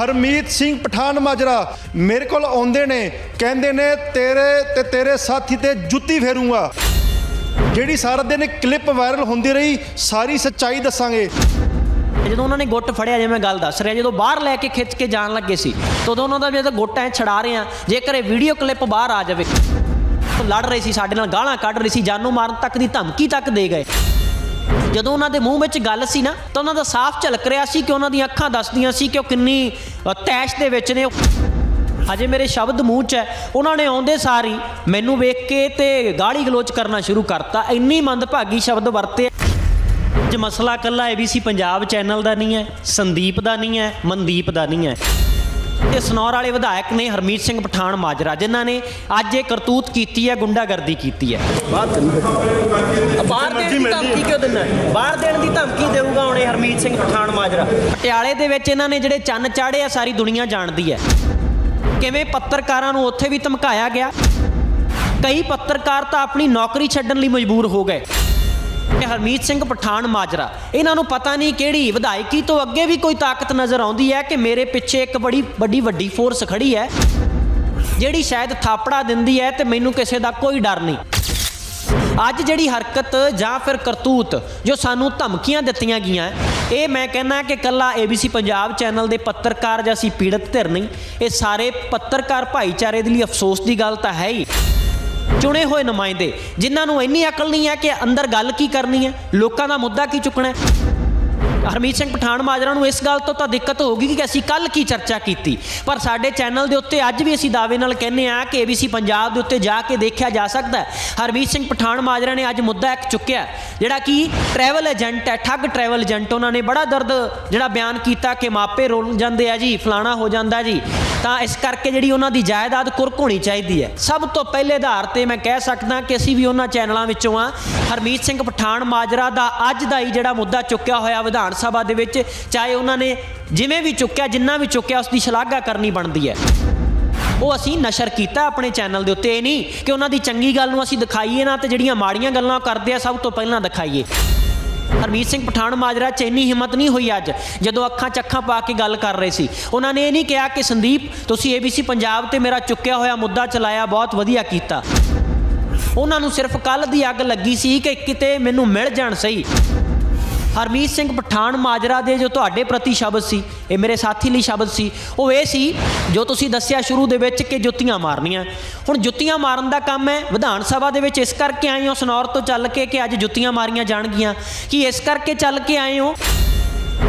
ਹਰਮੀਤ ਸਿੰਘ ਪਠਾਨ ਮਾਜਰਾ ਮੇਰੇ ਕੋਲ ਆਉਂਦੇ ਨੇ, ਕਹਿੰਦੇ ਨੇ, ਤੇਰੇ ਤੇ ਤੇਰੇ ਸਾਥੀ ਤੇ ਜੁੱਤੀ ਫੇਰੂੰਗਾ। ਜਿਹੜੀ ਸਾਰਾ ਦਿਨ ਕਲਿੱਪ ਵਾਇਰਲ ਹੁੰਦੀ ਰਹੀ, ਸਾਰੀ ਸੱਚਾਈ ਦੱਸਾਂਗੇ। ਜਦੋਂ ਉਹਨਾਂ ਨੇ ਗੁੱਟ ਫੜਿਆ ਜਿਵੇਂ ਮੈਂ ਗੱਲ ਦੱਸ ਰਿਹਾ, ਜਦੋਂ ਬਾਹਰ ਲੈ ਕੇ ਖਿੱਚ ਕੇ ਜਾਣ ਲੱਗੇ ਸੀ, ਤਦੋਂ ਉਹਨਾਂ ਦਾ ਵੀ ਜਦੋਂ ਗੁੱਟ ਐ ਛੜਾ ਰਹੇ ਆ ਜੇਕਰ ਇਹ ਵੀਡੀਓ ਕਲਿੱਪ ਬਾਹਰ ਆ ਜਾਵੇ, ਤਾਂ ਲੜ ਰਹੇ ਸੀ, ਸਾਡੇ ਨਾਲ ਗਾਲਾਂ ਕੱਢ ਰਹੇ ਸੀ, ਜਾਨੋਂ ਮਾਰਨ ਤੱਕ ਦੀ ਧਮਕੀ ਤੱਕ ਦੇ ਗਏ। ਜਦੋਂ ਉਹਨਾਂ ਦੇ ਮੂੰਹ ਵਿੱਚ ਗੱਲ ਸੀ ਨਾ ਤਾਂ ਉਹਨਾਂ ਦਾ ਸਾਫ਼ ਝਲਕ ਰਿਹਾ ਸੀ ਕਿ ਉਹਨਾਂ ਦੀਆਂ ਅੱਖਾਂ ਦੱਸਦੀਆਂ ਸੀ ਕਿ ਉਹ ਕਿੰਨੀ ਅ, ਤੈਸ਼ ਦੇ ਵਿੱਚ ਨੇ। ਹਜੇ ਮੇਰੇ ਸ਼ਬਦ ਮੂੰਹ 'ਚ ਹੈ। ਉਹਨਾਂ ਨੇ ਆਉਂਦੇ ਸਾਰੀ ਮੈਨੂੰ ਵੇਖ ਕੇ ਤੇ ਗਾਲੀ ਗਲੋਚ ਕਰਨਾ ਸ਼ੁਰੂ ਕਰਤਾ। ਇੰਨੀ ਮੰਦਭਾਗੀ ਸ਼ਬਦ ਵਰਤੇ। ਅੱਜ ਮਸਲਾ ਕੱਲਾ ABC ਪੰਜਾਬ ਚੈਨਲ ਦਾ ਨਹੀਂ ਹੈ ਸੰਦੀਪ ਦਾ ਨਹੀਂ ਹੈ ਮਨਦੀਪ ਦਾ ਨਹੀਂ ਹੈ। ਇਹ ਸਨੌਰ ਵਾਲੇ ਵਿਧਾਇਕ ਨੇ ਹਰਮੀਤ ਸਿੰਘ ਪਠਾਨ ਮਾਜਰਾ ਜਿਨ੍ਹਾਂ ਨੇ ਅੱਜ ਇਹ ਕਰਤੂਤ ਕੀਤੀ ਹੈ ਗੁੰਡਾਗਰਦੀ ਕੀਤੀ ਹੈ। ਬਾਹਰ ਦੇਣ ਦੀ ਧਮਕੀ ਕਿਉਂ ਦਿੰਦਾ ਹੈ? ਬਾਹਰ ਦੇਣ ਦੀ ਧਮਕੀ ਦੇਊਗਾ ਹੁਣ ਹਰਮੀਤ ਸਿੰਘ ਪਠਾਨ ਮਾਜਰਾ। ਪਟਿਆਲੇ ਦੇ ਵਿੱਚ ਇਹਨਾਂ ਨੇ ਜਿਹੜੇ ਚੰਨ ਚਾੜੇ ਆ ਸਾਰੀ ਦੁਨੀਆ ਜਾਣਦੀ ਹੈ। ਕਿਵੇਂ ਪੱਤਰਕਾਰਾਂ ਨੂੰ ਉੱਥੇ ਵੀ ਧਮਕਾਇਆ ਗਿਆ? ਕਈ ਪੱਤਰਕਾਰ ਤਾਂ ਆਪਣੀ ਨੌਕਰੀ ਛੱਡਣ ਲਈ ਮਜਬੂਰ ਹੋ ਗਏ। ਹਰਮੀਤ ਸਿੰਘ ਪਠਾਨ ਮਾਜਰਾ। ਇਹਨਾਂ ਨੂੰ ਪਤਾ ਨਹੀਂ ਕਿਹੜੀ ਵਿਧਾਇਕੀ ਤੋਂ ਅੱਗੇ ਵੀ ਕੋਈ ਤਾਕਤ ਨਜ਼ਰ ਆਉਂਦੀ ਹੈ ਕਿ ਮੇਰੇ ਪਿੱਛੇ ਇੱਕ ਬੜੀ, ਵੱਡੀ ਵੱਡੀ ਫੋਰਸ ਖੜੀ ਹੈ, ਜਿਹੜੀ ਸ਼ਾਇਦ ਥਾਪੜਾ ਦਿੰਦੀ ਹੈ ਤੇ ਮੈਨੂੰ ਕਿਸੇ ਦਾ ਕੋਈ ਡਰ ਨਹੀਂ। ਅੱਜ ਜਿਹੜੀ ਹਰਕਤ ਜਾਂ ਫਿਰ ਕਰਤੂਤ ਜੋ ਸਾਨੂੰ ਧਮਕੀਆਂ ਦਿੱਤੀਆਂ ਗਈਆਂ, ਇਹ ਮੈਂ ਕਹਿੰਦਾ ਕਿ ਕੱਲਾ ABC ਪੰਜਾਬ ਚੈਨਲ ਦੇ ਪੱਤਰਕਾਰ ਜਾਂ ਅਸੀਂ ਪੀੜਤ ਧਿਰ ਨਹੀਂ, ਇਹ ਸਾਰੇ ਪੱਤਰਕਾਰ ਭਾਈਚਾਰੇ ਦੇ ਲਈ ਅਫਸੋਸ ਦੀ ਗੱਲ ਤਾਂ ਹੈ ਹੀ। ਚੁਣੇ ਹੋਏ ਨੁਮਾਇੰਦੇ, ਜਿਨ੍ਹਾਂ ਨੂੰ ਇੰਨੀ ਅਕਲ ਨਹੀਂ ਹੈ ਕਿ ਅੰਦਰ ਗੱਲ ਕੀ ਕਰਨੀ ਹੈ? ਲੋਕਾਂ ਦਾ ਮੁੱਦਾ ਕੀ ਚੁੱਕਣਾ ਹੈ? ਹਰਮੀਤ ਸਿੰਘ ਪਠਾਨ ਮਾਜਰਾ ਨੂੰ ਇਸ ਗੱਲ ਤੋਂ ਤਾਂ ਦਿੱਕਤ ਹੋਊਗੀ ਕਿ ਅਸੀਂ ਕੱਲ ਕੀ ਚਰਚਾ ਕੀਤੀ। ਪਰ ਸਾਡੇ ਚੈਨਲ ਦੇ ਉੱਤੇ ਅੱਜ ਵੀ ਅਸੀਂ ਦਾਅਵੇ ਨਾਲ ਕਹਿੰਨੇ ਆ ਕਿ ABC ਪੰਜਾਬ ਦੇ ਉੱਤੇ ਜਾ ਕੇ ਦੇਖਿਆ ਜਾ ਸਕਦਾ ਹਰਮੀਤ ਸਿੰਘ ਪਠਾਨ ਮਾਜਰਾ ਨੇ ਅੱਜ ਮੁੱਦਾ ਇੱਕ ਚੁੱਕਿਆ ਜਿਹੜਾ ਕਿ ਟਰੈਵਲ ਏਜੰਟ ਹੈ, ਠੱਗ ਟਰੈਵਲ ਏਜੰਟ ਉਹਨਾਂ ਨੇ ਬੜਾ ਦਰਦ ਜਿਹੜਾ ਬਿਆਨ ਕੀਤਾ ਕਿ ਮਾਪੇ ਰੋਲ ਜਾਂਦੇ ਆ ਜੀ, ਫਲਾਣਾ ਹੋ ਜਾਂਦਾ ਜੀ। ਤਾਂ ਇਸ ਕਰਕੇ ਜਿਹੜੀ ਉਹਨਾਂ ਦੀ ਜਾਇਦਾਦ ਕੁਰਕ ਹੋਣੀ ਚਾਹੀਦੀ ਹੈ। ਸਭ ਤੋਂ ਪਹਿਲੇ ਆਧਾਰ ਤੇ ਮੈਂ ਕਹਿ ਸਕਦਾ ਕਿ ਅਸੀਂ ਵੀ ਉਹਨਾਂ ਚੈਨਲਾਂ ਵਿੱਚੋਂ ਆ ਹਰਮੀਤ ਸਿੰਘ ਪਠਾਨ ਮਾਜਰਾ ਦਾ ਅੱਜ ਦਾ ਹੀ ਜਿਹੜਾ ਮੁੱਦਾ ਚੁੱਕਿਆ ਹੋਇਆ ਵਿਧਾਨ ਸਭਾ ਦੇ ਵਿੱਚ ਚਾਹੇ ਉਹਨਾਂ ਨੇ ਜਿਵੇਂ ਵੀ ਚੁੱਕਿਆ, ਜਿੰਨਾ ਵੀ ਚੁੱਕਿਆ ਉਸ ਦੀ ਸ਼ਲਾਘਾ ਕਰਨੀ ਬਣਦੀ ਹੈ। ਉਹ ਅਸੀਂ ਨਸ਼ਰ ਕੀਤਾ ਆਪਣੇ ਚੈਨਲ ਦੇ ਉੱਤੇ, ਇਹ ਨਹੀਂ ਕਿ ਉਹਨਾਂ ਦੀ ਚੰਗੀ ਗੱਲ ਨੂੰ ਅਸੀਂ ਦਿਖਾਈਏ ਨਾ ਤੇ ਜਿਹੜੀਆਂ ਮਾੜੀਆਂ ਗੱਲਾਂ ਉਹ ਕਰਦੇ ਆ, ਸਭ ਤੋਂ ਪਹਿਲਾਂ ਦਿਖਾਈਏ। ਹਰਮੀਤ ਸਿੰਘ ਪਠਾਨ ਮਾਜਰਾ ਚ ਇੰਨੀ ਹਿੰਮਤ ਨਹੀਂ ਹੋਈ ਅੱਜ, ਜਦੋਂ ਅੱਖਾਂ ਚੱਖਾਂ ਪਾ ਕੇ ਗੱਲ ਕਰ ਰਹੇ ਸੀ। ਉਹਨਾਂ ਨੇ ਇਹ ਨਹੀਂ ਕਿਹਾ ਕਿ ਸੰਦੀਪ, ਤੁਸੀਂ ABC ਪੰਜਾਬ ਤੇ ਮੇਰਾ ਚੁੱਕਿਆ ਹੋਇਆ ਮੁੱਦਾ ਚਲਾਇਆ, ਬਹੁਤ ਵਧੀਆ ਕੀਤਾ। ਉਹਨਾਂ ਨੂੰ ਸਿਰਫ ਕੱਲ ਦੀ ਅੱਗ ਲੱਗੀ ਸੀ ਕਿ ਕਿਤੇ ਮੈਨੂੰ ਮਿਲ ਜਾਣ ਸਹੀ। ਹਰਮੀਤ ਸਿੰਘ ਪਠਾਨ ਮਾਜਰਾ ਦੇ ਜੋ ਤੁਹਾਡੇ ਪ੍ਰਤੀ ਸ਼ਬਦ ਸੀ, ਇਹ ਮੇਰੇ ਸਾਥੀ ਲਈ ਸ਼ਬਦ ਸੀ, ਉਹ ਇਹ ਸੀ, ਜੋ ਤੁਸੀਂ ਦੱਸਿਆ ਸ਼ੁਰੂ ਦੇ ਵਿੱਚ ਕਿ ਜੁੱਤੀਆਂ ਮਾਰਨੀਆਂ। ਹੁਣ ਜੁੱਤੀਆਂ ਮਾਰਨ ਦਾ ਕੰਮ ਹੈ, ਵਿਧਾਨ ਸਭਾ ਦੇ ਵਿੱਚ ਇਸ ਕਰਕੇ ਆਏ ਹੋ, ਸਨੌਰ ਤੋਂ ਚੱਲ ਕੇ ਕਿ ਅੱਜ ਜੁੱਤੀਆਂ ਮਾਰੀਆਂ ਜਾਣਗੀਆਂ। ਕੀ ਇਸ ਕਰਕੇ ਚੱਲ ਕੇ ਆਏ ਹੋ?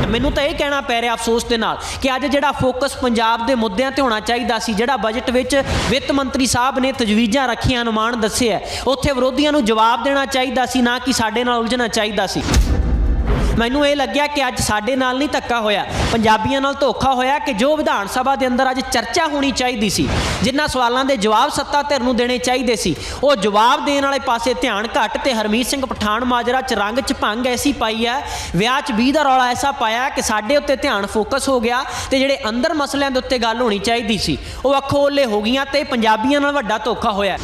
ਮੈਨੂੰ ਤਾਂ ਇਹ ਕਹਿਣਾ ਪੈ ਰਿਹਾ ਅਫਸੋਸ ਦੇ ਨਾਲ ਕਿ ਅੱਜ ਜਿਹੜਾ ਫੋਕਸ ਪੰਜਾਬ ਦੇ ਮੁੱਦਿਆਂ ਤੇ ਹੋਣਾ ਚਾਹੀਦਾ ਸੀ, ਜਿਹੜਾ ਬਜਟ ਵਿੱਚ ਵਿੱਤ ਮੰਤਰੀ ਸਾਹਿਬ ਨੇ ਤਜਵੀਜ਼ਾਂ ਰੱਖੀਆਂ, ਅਨੁਮਾਨ ਦੱਸਿਆ, ਉੱਥੇ ਵਿਰੋਧੀਆਂ ਨੂੰ ਜਵਾਬ ਦੇਣਾ ਚਾਹੀਦਾ ਸੀ, ਨਾ ਕਿ ਸਾਡੇ ਨਾਲ ਉਲਝਣਾ ਚਾਹੀਦਾ ਸੀ। ਮੈਨੂੰ ਇਹ ਲੱਗਿਆ ਕਿ ਅੱਜ ਸਾਡੇ ਨਾਲ ਨਹੀਂ ਧੱਕਾ ਹੋਇਆ। ਪੰਜਾਬੀਆਂ ਨਾਲ ਧੋਖਾ ਹੋਇਆ ਕਿ ਜੋ ਵਿਧਾਨ ਸਭਾ ਦੇ ਅੰਦਰ ਅੱਜ ਚਰਚਾ ਹੋਣੀ ਚਾਹੀਦੀ ਸੀ, ਜਿਨ੍ਹਾਂ ਸਵਾਲਾਂ ਦੇ ਜਵਾਬ ਸੱਤਾ ਧਿਰ ਨੂੰ ਦੇਣੇ ਚਾਹੀਦੇ ਸੀ, ਉਹ ਜਵਾਬ ਦੇਣ ਵਾਲੇ ਪਾਸੇ ਧਿਆਨ ਘੱਟ ਤੇ ਹਰਮੀਤ ਸਿੰਘ ਪਠਾਨ ਮਾਜਰਾ ਚ ਰੰਗ ਚ ਭੰਗ ਐਸੀ ਪਾਈ ਹੈ ਵਿਆਹ ਚ 20 ਦਾ ਰੌਲਾ ਐਸਾ ਪਾਇਆ ਕਿ ਸਾਡੇ ਉੱਤੇ ਧਿਆਨ ਫੋਕਸ ਹੋ ਗਿਆ ਤੇ ਜਿਹੜੇ ਅੰਦਰ ਮਸਲਿਆਂ ਦੇ ਉੱਤੇ ਗੱਲ ਹੋਣੀ ਚਾਹੀਦੀ ਸੀ, ਉਹ ਅੱਖੋਂ ਓਲੇ ਹੋ ਗਈਆਂ ਤੇ ਪੰਜਾਬੀਆਂ ਨਾਲ ਵੱਡਾ ਧੋਖਾ ਹੋਇਆ।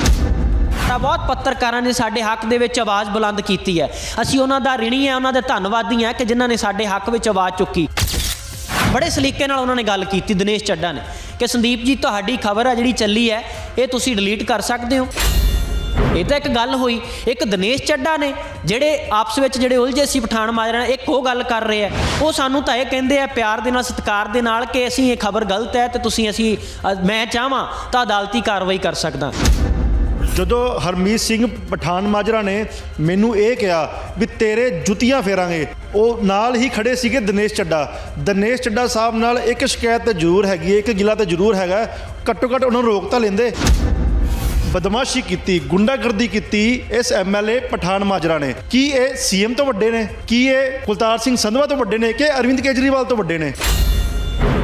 ਤਾਂ ਬਹੁਤ ਪੱਤਰਕਾਰਾਂ ਨੇ ਸਾਡੇ ਹੱਕ ਦੇ ਵਿੱਚ ਆਵਾਜ਼ ਬੁਲੰਦ ਕੀਤੀ ਹੈ। ਅਸੀਂ ਉਹਨਾਂ ਦਾ ਰਿਣੀ ਹੈ, ਉਹਨਾਂ ਦੇ ਧੰਨਵਾਦੀ ਹਾਂ ਕਿ ਜਿਨ੍ਹਾਂ ਨੇ ਸਾਡੇ ਹੱਕ ਵਿੱਚ ਆਵਾਜ਼ ਚੁੱਕੀ। ਬੜੇ ਸਲੀਕੇ ਨਾਲ ਉਹਨਾਂ ਨੇ ਗੱਲ ਕੀਤੀ, ਦਿਨੇਸ਼ ਚੱਡਾ ਨੇ। ਕਿ ਸੰਦੀਪ ਜੀ, ਤੁਹਾਡੀ ਖਬਰ ਆ ਜਿਹੜੀ ਚੱਲੀ ਹੈ, ਇਹ ਤੁਸੀਂ ਡਿਲੀਟ ਕਰ ਸਕਦੇ ਹੋ। ਇਹ ਤਾਂ ਇੱਕ ਗੱਲ ਹੋਈ, ਇੱਕ ਦਿਨੇਸ਼ ਚੱਡਾ ਨੇ, ਜਿਹੜੇ ਆਪਸ ਵਿੱਚ ਜਿਹੜੇ ਉਲਝੇ ਸੀ ਪਠਾਨ ਮਾਜਰਾ ਨਾਲ, ਇੱਕ ਉਹ ਗੱਲ ਕਰ ਰਹੇ ਆ ਉਹ ਸਾਨੂੰ ਤਾਂ ਇਹ ਕਹਿੰਦੇ ਆ, ਪਿਆਰ ਦੇ ਨਾਲ, ਸਤਿਕਾਰ ਦੇ ਨਾਲ ਕਿ ਅਸੀਂ ਇਹ ਖਬਰ ਗਲਤ ਹੈ ਤੇ ਤੁਸੀਂ ਅਸੀਂ ਮੈਂ ਚਾਹਾਂ ਤਾਂ ਅਦਾਲਤੀ ਕਾਰਵਾਈ ਕਰ ਸਕਦਾ। ਜਦੋਂ ਹਰਮੀਤ ਸਿੰਘ ਪਠਾਨ ਮਾਜਰਾ ਨੇ ਮੈਨੂੰ ਇਹ ਕਿਹਾ ਵੀ ਤੇਰੇ ਜੁੱਤੀਆਂ ਫੇਰਾਂਗੇ, ਉਹ ਨਾਲ ਹੀ ਖੜੇ ਸੀਗੇ ਦਿਨੇਸ਼ ਚੱਡਾ। ਦਿਨੇਸ਼ ਚੱਡਾ ਸਾਹਿਬ ਨਾਲ ਇੱਕ ਸ਼ਿਕਾਇਤ ਤਾਂ ਜ਼ਰੂਰ ਹੈਗੀ ਹੈ, ਇੱਕ ਗਿਲਾ ਤਾਂ ਜ਼ਰੂਰ ਹੈਗਾ, ਘੱਟੋ ਘੱਟ ਉਹਨਾਂ ਨੂੰ ਰੋਕ ਤਾਂ ਲੈਂਦੇ। ਬਦਮਾਸ਼ੀ ਕੀਤੀ, ਗੁੰਡਾਗਰਦੀ ਕੀਤੀ ਇਸ ਐਮਐਲਏ ਪਠਾਨ ਮਾਜਰਾ ਨੇ। ਕੀ ਇਹ ਸੀਐਮ ਤੋਂ ਵੱਡੇ ਨੇ? ਕੀ ਇਹ ਕੁਲਤਾਰ ਸਿੰਘ ਸੰਧਵਾ ਤੋਂ ਵੱਡੇ ਨੇ? ਕਿ ਅਰਵਿੰਦ ਕੇਜਰੀਵਾਲ ਤੋਂ ਵੱਡੇ ਨੇ?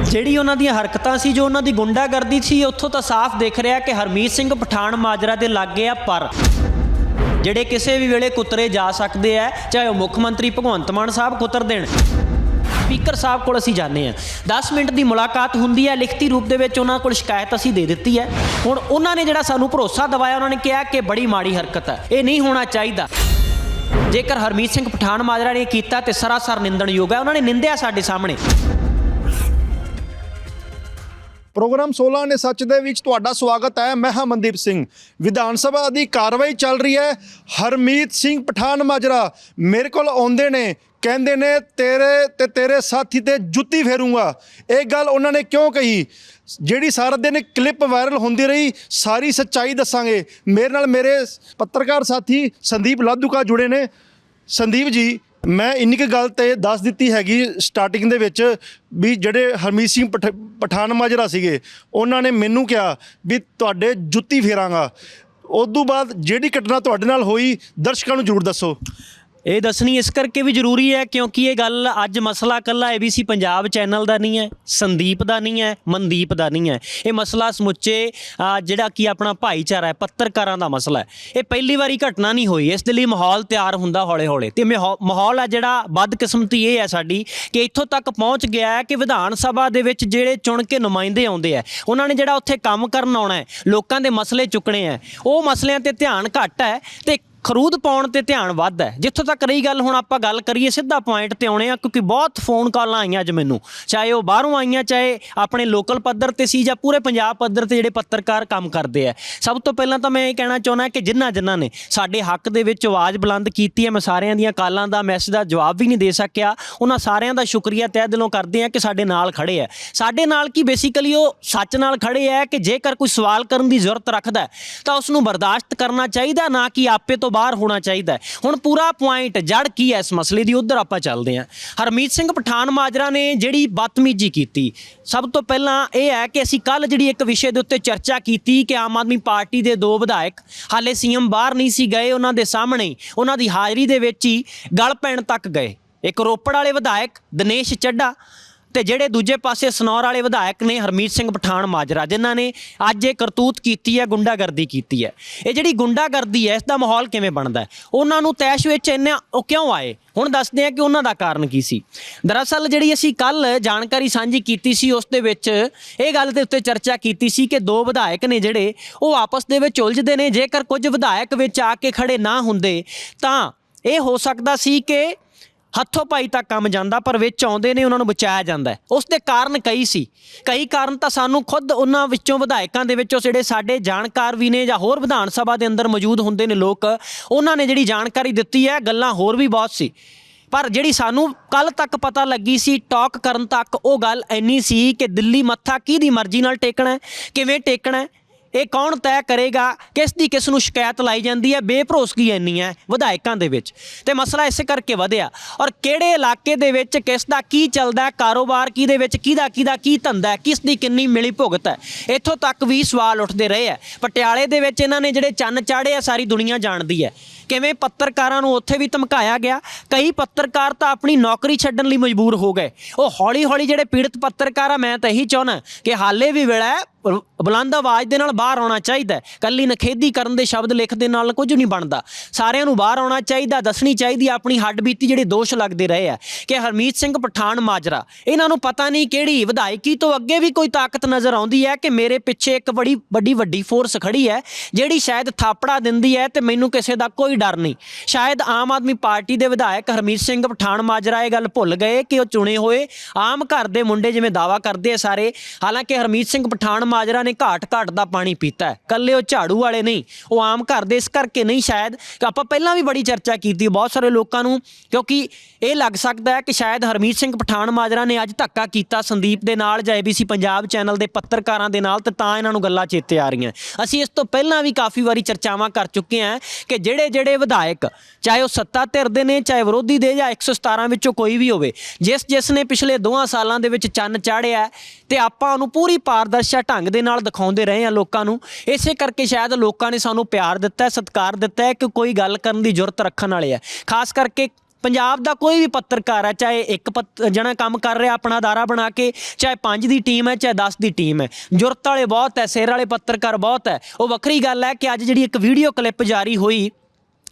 ਜਿਹੜੀ ਉਹਨਾਂ ਦੀਆਂ ਹਰਕਤਾਂ ਸੀ, ਜੋ ਉਹਨਾਂ ਦੀ ਗੁੰਡਾਗਰਦੀ ਸੀ, ਉੱਥੋਂ ਤਾਂ ਸਾਫ਼ ਦਿਖ ਰਿਹਾ ਕਿ ਹਰਮੀਤ ਸਿੰਘ ਪਠਾਨ ਮਾਜਰਾ ਦੇ ਲਾਗੇ ਆ ਪਰ ਜਿਹੜੇ ਕਿਸੇ ਵੀ ਵੇਲੇ ਕੁੱਤਰੇ ਜਾ ਸਕਦੇ ਆ, ਚਾਹੇ ਉਹ ਮੁੱਖ ਮੰਤਰੀ ਭਗਵੰਤ ਮਾਨ ਸਾਹਿਬ ਕੁੱਤਰ ਦੇਣ, ਸਪੀਕਰ ਸਾਹਿਬ ਕੋਲ ਅਸੀਂ ਜਾਂਦੇ ਆ। 10 ਮਿੰਟ ਦੀ ਮੁਲਾਕਾਤ ਹੁੰਦੀ ਹੈ ਲਿਖਤੀ ਰੂਪ ਦੇ ਵਿੱਚ ਉਹਨਾਂ ਕੋਲ ਸ਼ਿਕਾਇਤ ਅਸੀਂ ਦੇ ਦਿੱਤੀ ਹੈ ਹੁਣ ਉਹਨਾਂ ਨੇ ਜਿਹੜਾ ਸਾਨੂੰ ਭਰੋਸਾ ਦਿਵਾਇਆ, ਉਹਨਾਂ ਨੇ ਕਿਹਾ ਕਿ ਬੜੀ ਮਾੜੀ ਹਰਕਤ ਹੈ ਇਹ ਨਹੀਂ ਹੋਣਾ ਚਾਹੀਦਾ। ਜੇਕਰ ਹਰਮੀਤ ਸਿੰਘ ਪਠਾਨ ਮਾਜਰਾ ਨੇ ਕੀਤਾ ਤੇ ਸਰਾਸਰ ਨਿੰਦਣਯੋਗ ਹੈ ਉਹਨਾਂ ਨੇ ਨਿੰਦਿਆ ਸਾਡੇ ਸਾਹਮਣੇ। ਪ੍ਰੋਗਰਾਮ 16 ਨੇ ਸੱਚ ਦੇ ਵਿੱਚ ਤੁਹਾਡਾ ਸਵਾਗਤ ਹੈ। ਮੈਂ ਹਾਂ ਮਨਦੀਪ ਸਿੰਘ। ਵਿਧਾਨ ਸਭਾ ਦੀ ਕਾਰਵਾਈ ਚੱਲ ਰਹੀ ਹੈ। ਹਰਮੀਤ ਸਿੰਘ ਪਠਾਨ ਮਾਜਰਾ ਮੇਰੇ ਕੋਲ ਆਉਂਦੇ ਨੇ। ਕਹਿੰਦੇ ਨੇ, ਤੇਰੇ ਤੇ ਤੇਰੇ ਸਾਥੀ ਤੇ ਜੁੱਤੀ ਫੇਰੂੰਗਾ। ਇਹ ਗੱਲ ਉਹਨਾਂ ਨੇ ਕਿਉਂ ਕਹੀ? ਜਿਹੜੀ ਸਾਰਾ ਦਿਨ ਕਲਿੱਪ ਵਾਇਰਲ ਹੁੰਦੀ ਰਹੀ, ਸਾਰੀ ਸੱਚਾਈ ਦੱਸਾਂਗੇ। ਮੇਰੇ ਨਾਲ ਮੇਰੇ ਪੱਤਰਕਾਰ ਸਾਥੀ ਸੰਦੀਪ ਲਾਧੂਕਾ ਜੁੜੇ ਨੇ। ਸੰਦੀਪ ਜੀ ਮੈਂ ਇੰਨੀ ਕੁ ਗੱਲ ਤੇ ਦੱਸ ਦਿੱਤੀ ਹੈਗੀ ਸਟਾਰਟਿੰਗ ਦੇ ਵਿੱਚ ਵੀ ਜਿਹੜੇ ਹਰਮੀਤ ਸਿੰਘ ਪਠ- ਪਠਾਨ ਮਾਜਰਾ ਸੀਗੇ, ਉਹਨਾਂ ਨੇ ਮੈਨੂੰ ਕਿਹਾ ਵੀ ਤੁਹਾਡੇ ਜੁੱਤੀ ਫੇਰਾਂਗਾ। ਉਦੋਂ ਬਾਅਦ ਜਿਹੜੀ ਘਟਨਾ ਤੁਹਾਡੇ ਨਾਲ ਹੋਈ, ਦਰਸ਼ਕਾਂ ਨੂੰ ਜ਼ਰੂਰ ਦੱਸੋ। ਇਹ ਦੱਸਣੀ ਇਸ ਕਰਕੇ ਵੀ ਜ਼ਰੂਰੀ ਹੈ ਕਿਉਂਕਿ ਇਹ ਗੱਲ ਅੱਜ ਮਸਲਾ ਕੱਲਾ ABC ਪੰਜਾਬ ਚੈਨਲ ਦਾ ਨਹੀਂ ਹੈ, ਸੰਦੀਪ ਦਾ ਨਹੀਂ ਹੈ, ਮਨਦੀਪ ਦਾ ਨਹੀਂ ਹੈ। ਇਹ ਮਸਲਾ ਸਮੁੱਚੇ ਜਿਹੜਾ ਕਿ ਆਪਣਾ ਭਾਈਚਾਰਾ ਹੈ, ਪੱਤਰਕਾਰਾਂ ਦਾ ਮਸਲਾ ਹੈ। ਇਹ ਪਹਿਲੀ ਵਾਰੀ ਘਟਨਾ ਨਹੀਂ ਹੋਈ, ਇਸ ਦੇ ਲਈ ਮਾਹੌਲ ਤਿਆਰ ਹੁੰਦਾ ਹੌਲੇ ਹੌਲੇ ਤੇ ਮਾਹੌ- ਮਾਹੌਲ ਹੈ ਜਿਹੜਾ ਬਦਕਿਸਮਤੀ ਇਹ ਹੈ ਸਾਡੀ ਕਿ ਇੱਥੋਂ ਤੱਕ ਪਹੁੰਚ ਗਿਆ ਹੈ ਕਿ ਵਿਧਾਨ ਸਭਾ ਦੇ ਵਿੱਚ ਜਿਹੜੇ ਚੁਣ ਕੇ ਨੁਮਾਇੰਦੇ ਆਉਂਦੇ ਆ ਉਹਨਾਂ ਨੇ ਜਿਹੜਾ ਉੱਥੇ ਕੰਮ ਕਰਨ ਆਉਣਾ ਹੈ, ਲੋਕਾਂ ਦੇ ਮਸਲੇ ਚੁੱਕਣੇ ਆ ਉਹ ਮਸਲਿਆਂ ਤੇ ਧਿਆਨ ਘੱਟ ਹੈ ਤੇ ਖਰੂਦ ਪਾਉਣ ਤੇ ਧਿਆਨ ਵੱਧ ਹੈ। ਜਿੱਥੋਂ ਤੱਕ ਰਹੀ ਗੱਲ, ਹੁਣ ਆਪਾਂ ਗੱਲ ਕਰੀਏ ਸਿੱਧਾ ਪੁਆਇੰਟ ਤੇ ਆਉਣੇ ਆ ਕਿਉਂਕਿ ਬਹੁਤ ਫੋਨ ਕਾਲਾਂ ਆਈਆਂ ਅੱਜ ਮੈਨੂੰ। ਚਾਹੇ ਉਹ ਬਾਹਰੋਂ ਆਈਆਂ, ਚਾਹੇ ਆਪਣੇ ਲੋਕਲ ਪੱਧਰ ਤੇ ਸੀ ਜਾਂ ਪੂਰੇ ਪੰਜਾਬ ਪੱਧਰ ਤੇ ਜਿਹੜੇ ਪੱਤਰਕਾਰ ਕੰਮ ਕਰਦੇ ਆ। ਸਭ ਤੋਂ ਪਹਿਲਾਂ ਤਾਂ ਮੈਂ ਇਹ ਕਹਿਣਾ ਚਾਹੁੰਦਾ ਕਿ ਜਿਨ੍ਹਾਂ ਜਿਨ੍ਹਾਂ ਨੇ ਸਾਡੇ ਹੱਕ ਦੇ ਵਿੱਚ ਆਵਾਜ਼ ਬੁਲੰਦ ਕੀਤੀ ਹੈ, ਮੈਂ ਸਾਰਿਆਂ ਦੀਆਂ ਕਾਲਾਂ ਦਾ ਮੈਸੇਜ ਦਾ ਜਵਾਬ ਵੀ ਨਹੀਂ ਦੇ ਸਕਿਆ। ਉਹਨਾਂ ਸਾਰਿਆਂ ਦਾ ਸ਼ੁਕਰੀਆ ਤਹਿ ਦਿਲੋਂ ਕਰਦੇ ਆ ਕਿ ਸਾਡੇ ਨਾਲ ਖੜੇ ਆ। ਸਾਡੇ ਨਾਲ ਕੀ ਬੇਸਿਕਲੀ ਉਹ ਸੱਚ ਨਾਲ ਖੜੇ ਆ ਕਿ ਜੇਕਰ ਕੋਈ ਸਵਾਲ ਕਰਨ ਦੀ ਜ਼ਰੂਰਤ ਰੱਖਦਾ ਤਾਂ ਉਸ ਨੂੰ ਬਰਦਾਸ਼ਤ ਕਰਨਾ ਚਾਹੀਦਾ, ਨਾ ਕਿ ਆਪੇ ਤੋਂ ਬਾਹਰ ਹੋਣਾ ਚਾਹੀਦਾ ਹੈ। ਹੁਣ ਪੂਰਾ ਪੁਆਇੰਟ ਜੜ ਕੀ ਹੈ ਇਸ ਮਸਲੇ ਦੀ? ਉਧਰ ਆਪਾਂ ਚੱਲਦੇ ਹਾਂ। ਹਰਮੀਤ ਸਿੰਘ ਪਠਾਨ ਮਾਜਰਾ ਨੇ ਜਿਹੜੀ ਬਦਤਮੀਜੀ ਕੀਤੀ, ਸਭ ਤੋਂ ਪਹਿਲਾਂ ਇਹ ਹੈ ਕਿ ਅਸੀਂ ਕੱਲ ਜਿਹੜੀ ਇੱਕ ਵਿਸ਼ੇ ਦੇ ਉੱਤੇ ਚਰਚਾ ਕੀਤੀ ਕਿ ਆਮ ਆਦਮੀ ਪਾਰਟੀ ਦੇ ਦੋ ਵਿਧਾਇਕ ਹਾਲੇ ਸੀਐਮ ਬਾਹਰ ਨਹੀਂ ਸੀ ਗਏ ਉਹਨਾਂ ਦੇ ਸਾਹਮਣੇ, ਉਹਨਾਂ ਦੀ ਹਾਜ਼ਰੀ ਦੇ ਵਿੱਚ ਹੀ ਗਲ ਪੈਣ ਤੱਕ ਗਏ। ਇੱਕ ਰੋਪੜ ਵਾਲੇ ਵਿਧਾਇਕ, ਦਿਨੇਸ਼ ਚੱਡਾ ਤੇ ਜਿਹੜੇ ਦੂਜੇ ਪਾਸੇ ਸਨੌਰ ਵਾਲੇ ਵਿਧਾਇਕ ਨੇ ਹਰਮੀਤ ਸਿੰਘ ਪਠਾਨ ਮਾਜਰਾ, ਜਿਨ੍ਹਾਂ ਨੇ ਅੱਜ ਇਹ ਕਰਤੂਤ ਕੀਤੀ ਹੈ, ਗੁੰਡਾਗਰਦੀ ਕੀਤੀ ਹੈ। ਇਹ ਜਿਹੜੀ ਗੁੰਡਾਗਰਦੀ ਹੈ, ਇਸ ਦਾ ਮਾਹੌਲ ਕਿਵੇਂ ਬਣਦਾ ਉਹਨਾਂ ਨੂੰ ਤੈਸ਼ ਵਿੱਚ ਇੰਨਾ ਉਹ ਕਿਉਂ ਆਏ? ਹੁਣ ਦੱਸਦੇ ਆ ਕਿ ਉਹਨਾਂ ਦਾ ਕਾਰਨ ਕੀ ਸੀ। ਦਰਅਸਲ ਜਿਹੜੀ ਅਸੀਂ ਕੱਲ ਜਾਣਕਾਰੀ ਸਾਂਝੀ ਕੀਤੀ ਸੀ, ਉਸ ਦੇ ਵਿੱਚ ਇਹ ਗੱਲ ਦੇ ਉੱਤੇ ਚਰਚਾ ਕੀਤੀ ਸੀ ਕਿ ਦੋ ਵਿਧਾਇਕ ਨੇ ਜਿਹੜੇ, ਉਹ ਆਪਸ ਦੇ ਵਿੱਚ ਉਲਝਦੇ ਨੇ। ਜੇਕਰ ਕੁਝ ਵਿਧਾਇਕ ਵਿੱਚ ਆ ਕੇ ਖੜੇ ਨਾ ਹੁੰਦੇ, ਤਾਂ ਇਹ ਹੋ ਸਕਦਾ ਸੀ ਕਿ ਹੱਥੋਂ ਪਾਈ ਤੱਕ ਕੰਮ ਜਾਂਦਾ, ਪਰ ਵਿੱਚ ਆਉਂਦੇ ਨੇ, ਉਹਨਾਂ ਨੂੰ ਬਚਾਇਆ ਜਾਂਦਾ ਉਸ ਦੇ ਕਾਰਨ ਕਈ ਸੀ। ਕਈ ਕਾਰਨ ਤਾਂ ਸਾਨੂੰ ਖੁਦ ਉਹਨਾਂ ਵਿੱਚੋਂ ਵਿਧਾਇਕਾਂ ਦੇ ਵਿੱਚੋਂ, ਜਿਹੜੇ ਸਾਡੇ ਜਾਣਕਾਰ ਵੀ ਨੇ ਜਾਂ ਹੋਰ ਵਿਧਾਨ ਸਭਾ ਦੇ ਅੰਦਰ ਮੌਜੂਦ ਹੁੰਦੇ ਨੇ ਲੋਕ, ਉਹਨਾਂ ਨੇ ਜਿਹੜੀ ਜਾਣਕਾਰੀ ਦਿੱਤੀ ਹੈ, ਗੱਲਾਂ ਹੋਰ ਵੀ ਬਹੁਤ ਸੀ। ਪਰ ਜਿਹੜੀ ਸਾਨੂੰ ਕੱਲ ਤੱਕ ਪਤਾ ਲੱਗੀ ਸੀ, ਟਾਕ ਕਰਨ ਤੱਕ ਉਹ ਗੱਲ ਇੰਨੀ ਸੀ ਕਿ ਦਿੱਲੀ ਮੱਥਾ ਕਿਹਦੀ ਮਰਜ਼ੀ ਨਾਲ ਟੇਕਣਾ ਕਿਵੇਂ ਟੇਕਣਾ ਇਹ ਕੌਣ ਤੈਅ ਕਰੇਗਾ? ਕਿਸ ਦੀ ਕਿਸ ਨੂੰ ਸ਼ਿਕਾਇਤ ਲਾਈ ਜਾਂਦੀ ਹੈ? ਬੇਭਰੋਸਗੀ ਇੰਨੀ ਹੈ ਵਿਧਾਇਕਾਂ ਦੇ ਵਿੱਚ? ਤੇ ਮਸਲਾ ਇਸੇ ਕਰਕੇ ਵਧਿਆ। ਔਰ ਕਿਹੜੇ ਇਲਾਕੇ ਦੇ ਵਿੱਚ ਕਿਸ ਦਾ ਕੀ ਚੱਲਦਾ ਹੈ? ਕਾਰੋਬਾਰ ਕਿਹਦੇ ਵਿੱਚ? ਕਿਹਦਾ ਕਿਹਦਾ ਕੀ ਧੰਦਾ ਕਿਸ ਦੀ ਕਿੰਨੀ ਮਿਲੀ ਭੁਗਤ ਹੈ? ਇੱਥੋਂ ਤੱਕ ਵੀ ਸਵਾਲ ਉੱਠਦੇ ਰਹੇ ਆ ਪਟਿਆਲੇ ਦੇ ਵਿੱਚ ਇਹਨਾਂ ਨੇ ਜਿਹੜੇ ਚੰਨ ਚਾੜੇ ਆ, ਸਾਰੀ ਦੁਨੀਆ ਜਾਣਦੀ ਹੈ। ਕਿਵੇਂ ਪੱਤਰਕਾਰਾਂ ਨੂੰ ਉੱਥੇ ਵੀ ਧਮਕਾਇਆ ਗਿਆ? ਕਈ ਪੱਤਰਕਾਰ ਤਾਂ ਆਪਣੀ ਨੌਕਰੀ ਛੱਡਣ ਲਈ ਮਜਬੂਰ ਹੋ ਗਏ। ਉਹ ਹੌਲੀ ਹੌਲੀ ਜਿਹੜੇ ਪੀੜਤ ਪੱਤਰਕਾਰ ਆ, ਮੈਂ ਤਾਂ ਇਹੀ ਚਾਹੁੰਦਾ ਕਿ ਹਾਲੇ ਵੀ ਵੇਲਾ ਬੁਲੰਦ ਆਵਾਜ਼ ਦੇ ਨਾਲ ਬਾਹਰ ਆਉਣਾ ਚਾਹੀਦਾ ਹੈ। ਕੱਲੀ ਨਖੇਦੀ ਕਰਨ ਦੇ ਸ਼ਬਦ ਲਿਖ ਦੇ ਨਾਲ ਕੁਝ ਨਹੀਂ ਬਣਦਾ। ਸਾਰਿਆਂ ਨੂੰ ਬਾਹਰ ਆਉਣਾ ਚਾਹੀਦਾ, ਦੱਸਣੀ ਚਾਹੀਦੀ ਹੈ ਆਪਣੀ ਹੱਡਬੀਤੀ ਜਿਹੜੇ ਦੋਸ਼ ਲੱਗਦੇ ਰਹੇ ਆ ਕਿ ਹਰਮੀਤ ਸਿੰਘ ਪਠਾਨ ਮਾਜਰਾ। ਇਹਨਾਂ ਨੂੰ ਪਤਾ ਨਹੀਂ ਕਿਹੜੀ ਵਿਧਾਇਕੀ ਤੋਂ ਅੱਗੇ ਵੀ ਕੋਈ ਤਾਕਤ ਨਜ਼ਰ ਆਉਂਦੀ ਹੈ ਕਿ ਮੇਰੇ ਪਿੱਛੇ ਇੱਕ ਬੜੀ, ਵੱਡੀ ਵੱਡੀ ਫੋਰਸ ਖੜੀ ਹੈ, ਜਿਹੜੀ ਸ਼ਾਇਦ ਥਾਪੜਾ ਦਿੰਦੀ ਹੈ ਤੇ ਮੈਨੂੰ ਕਿਸੇ ਦਾ ਕੋਈ ਡਰ ਨਹੀਂ। ਸ਼ਾਇਦ ਆਮ ਆਦਮੀ ਪਾਰਟੀ ਦੇ ਵਿਧਾਇਕ ਹਰਮੀਤ ਸਿੰਘ ਪਠਾਨ ਮਾਜਰਾ ਇਹ ਗੱਲ ਭੁੱਲ ਗਏ ਕਿ ਉਹ ਚੁਣੇ ਹੋਏ ਆਮ ਘਰ ਦੇ ਮੁੰਡੇ ਜਿਵੇਂ ਦਾਵਾ ਕਰਦੇ ਆ ਸਾਰੇ। ਹਾਲਾਂਕਿ ਹਰਮੀਤ ਸਿੰਘ ਪਠਾਨ ਮਾਜਰਾ ਨੇ ਘਾਟ ਘਾਟ ਦਾ ਪਾਣੀ ਪੀਤਾ ਹੈ। ਕੱਲੇ ਉਹ ਝਾੜੂ ਵਾਲੇ ਨਹੀਂ, ਉਹ ਆਮ ਘਰ ਦੇ ਇਸ ਕਰਕੇ ਨਹੀਂ ਸ਼ਾਇਦ। ਆਪਾਂ ਪਹਿਲਾਂ ਵੀ ਬੜੀ ਚਰਚਾ ਕੀਤੀ, ਬਹੁਤ ਸਾਰੇ ਲੋਕਾਂ ਨੂੰ, ਕਿਉਂਕਿ ਇਹ ਲੱਗ ਸਕਦਾ ਹੈ ਕਿ ਸ਼ਾਇਦ ਹਰਮੀਤ ਸਿੰਘ ਪਠਾਨ ਮਾਜਰਾ ਨੇ ਅੱਜ ਧੱਕਾ ਕੀਤਾ ਸੰਦੀਪ ਦੇ ਨਾਲ ਜਾਂ ABC ਪੰਜਾਬ ਚੈਨਲ ਦੇ ਪੱਤਰਕਾਰਾਂ ਦੇ ਨਾਲ ਤੇ ਤਾਂ ਇਹਨਾਂ ਨੂੰ ਗੱਲਾਂ ਚੇਤੇ ਆ ਰਹੀਆਂ। ਅਸੀਂ ਇਸ ਤੋਂ ਪਹਿਲਾਂ ਵੀ ਕਾਫੀ ਵਾਰੀ ਚਰਚਾਵਾਂ ਕਰ ਚੁੱਕੇ ਹਾਂ ਕਿ ਜਿਹੜੇ ਜਿਹੜੇ ਵਿਧਾਇਕ ਚਾਹੇ ਉਹ ਸੱਤਾ ਧਿਰ ਦੇ ਨੇ ਚਾਹੇ ਵਿਰੋਧੀ ਦੇ ਜਾਂ 117 ਵਿੱਚੋਂ ਕੋਈ ਵੀ ਹੋਵੇ ਜਿਸ ਜਿਸ ਨੇ ਪਿਛਲੇ ਦੋਹਾਂ ਸਾਲਾਂ ਦੇ ਵਿੱਚ ਚੰਨ ਚਾੜਿਆ ਹੈ, ਤੇ ਆਪਾਂ ਉਹਨੂੰ ਪੂਰੀ ਪਾਰਦਰਸ਼ਾ ਢੰਗ ਦੇ ਨਾਲ ਦਿਖਾਉਂਦੇ ਰਹੇ ਹਾਂ ਲੋਕਾਂ ਨੂੰ ਇਸੇ ਕਰਕੇ ਸ਼ਾਇਦ ਲੋਕਾਂ ਨੇ ਸਾਨੂੰ ਪਿਆਰ ਦਿੱਤਾ ਹੈ ਸਤਿਕਾਰ ਦਿੱਤਾ ਹੈ ਕਿ ਕੋਈ ਗੱਲ ਕਰਨ ਦੀ ਜ਼ਰੂਰਤ ਰੱਖਣ ਵਾਲੇ ਆ ਖਾਸ ਕਰਕੇ ਪੰਜਾਬ ਦਾ ਕੋਈ ਵੀ ਪੱਤਰਕਾਰ ਹੈ ਚਾਹੇ ਇੱਕ ਪੱਤ- ਜਣਾ ਕੰਮ ਕਰ ਰਿਹਾ ਆਪਣਾ ਅਦਾਰਾ ਬਣਾ ਕੇ ਚਾਹੇ 5 ਦੀ ਟੀਮ ਹੈ ਚਾਹੇ 10 ਦੀ ਟੀਮ ਹੈ ਜੁਰਤ ਵਾਲੇ ਬਹੁਤ ਹੈ ਸਿਰ ਵਾਲੇ ਪੱਤਰਕਾਰ ਬਹੁਤ ਹੈ। ਉਹ ਵੱਖਰੀ ਗੱਲ ਹੈ ਕਿ ਅੱਜ ਜਿਹੜੀ ਇੱਕ ਵੀਡੀਓ ਕਲਿੱਪ ਜਾਰੀ ਹੋਈ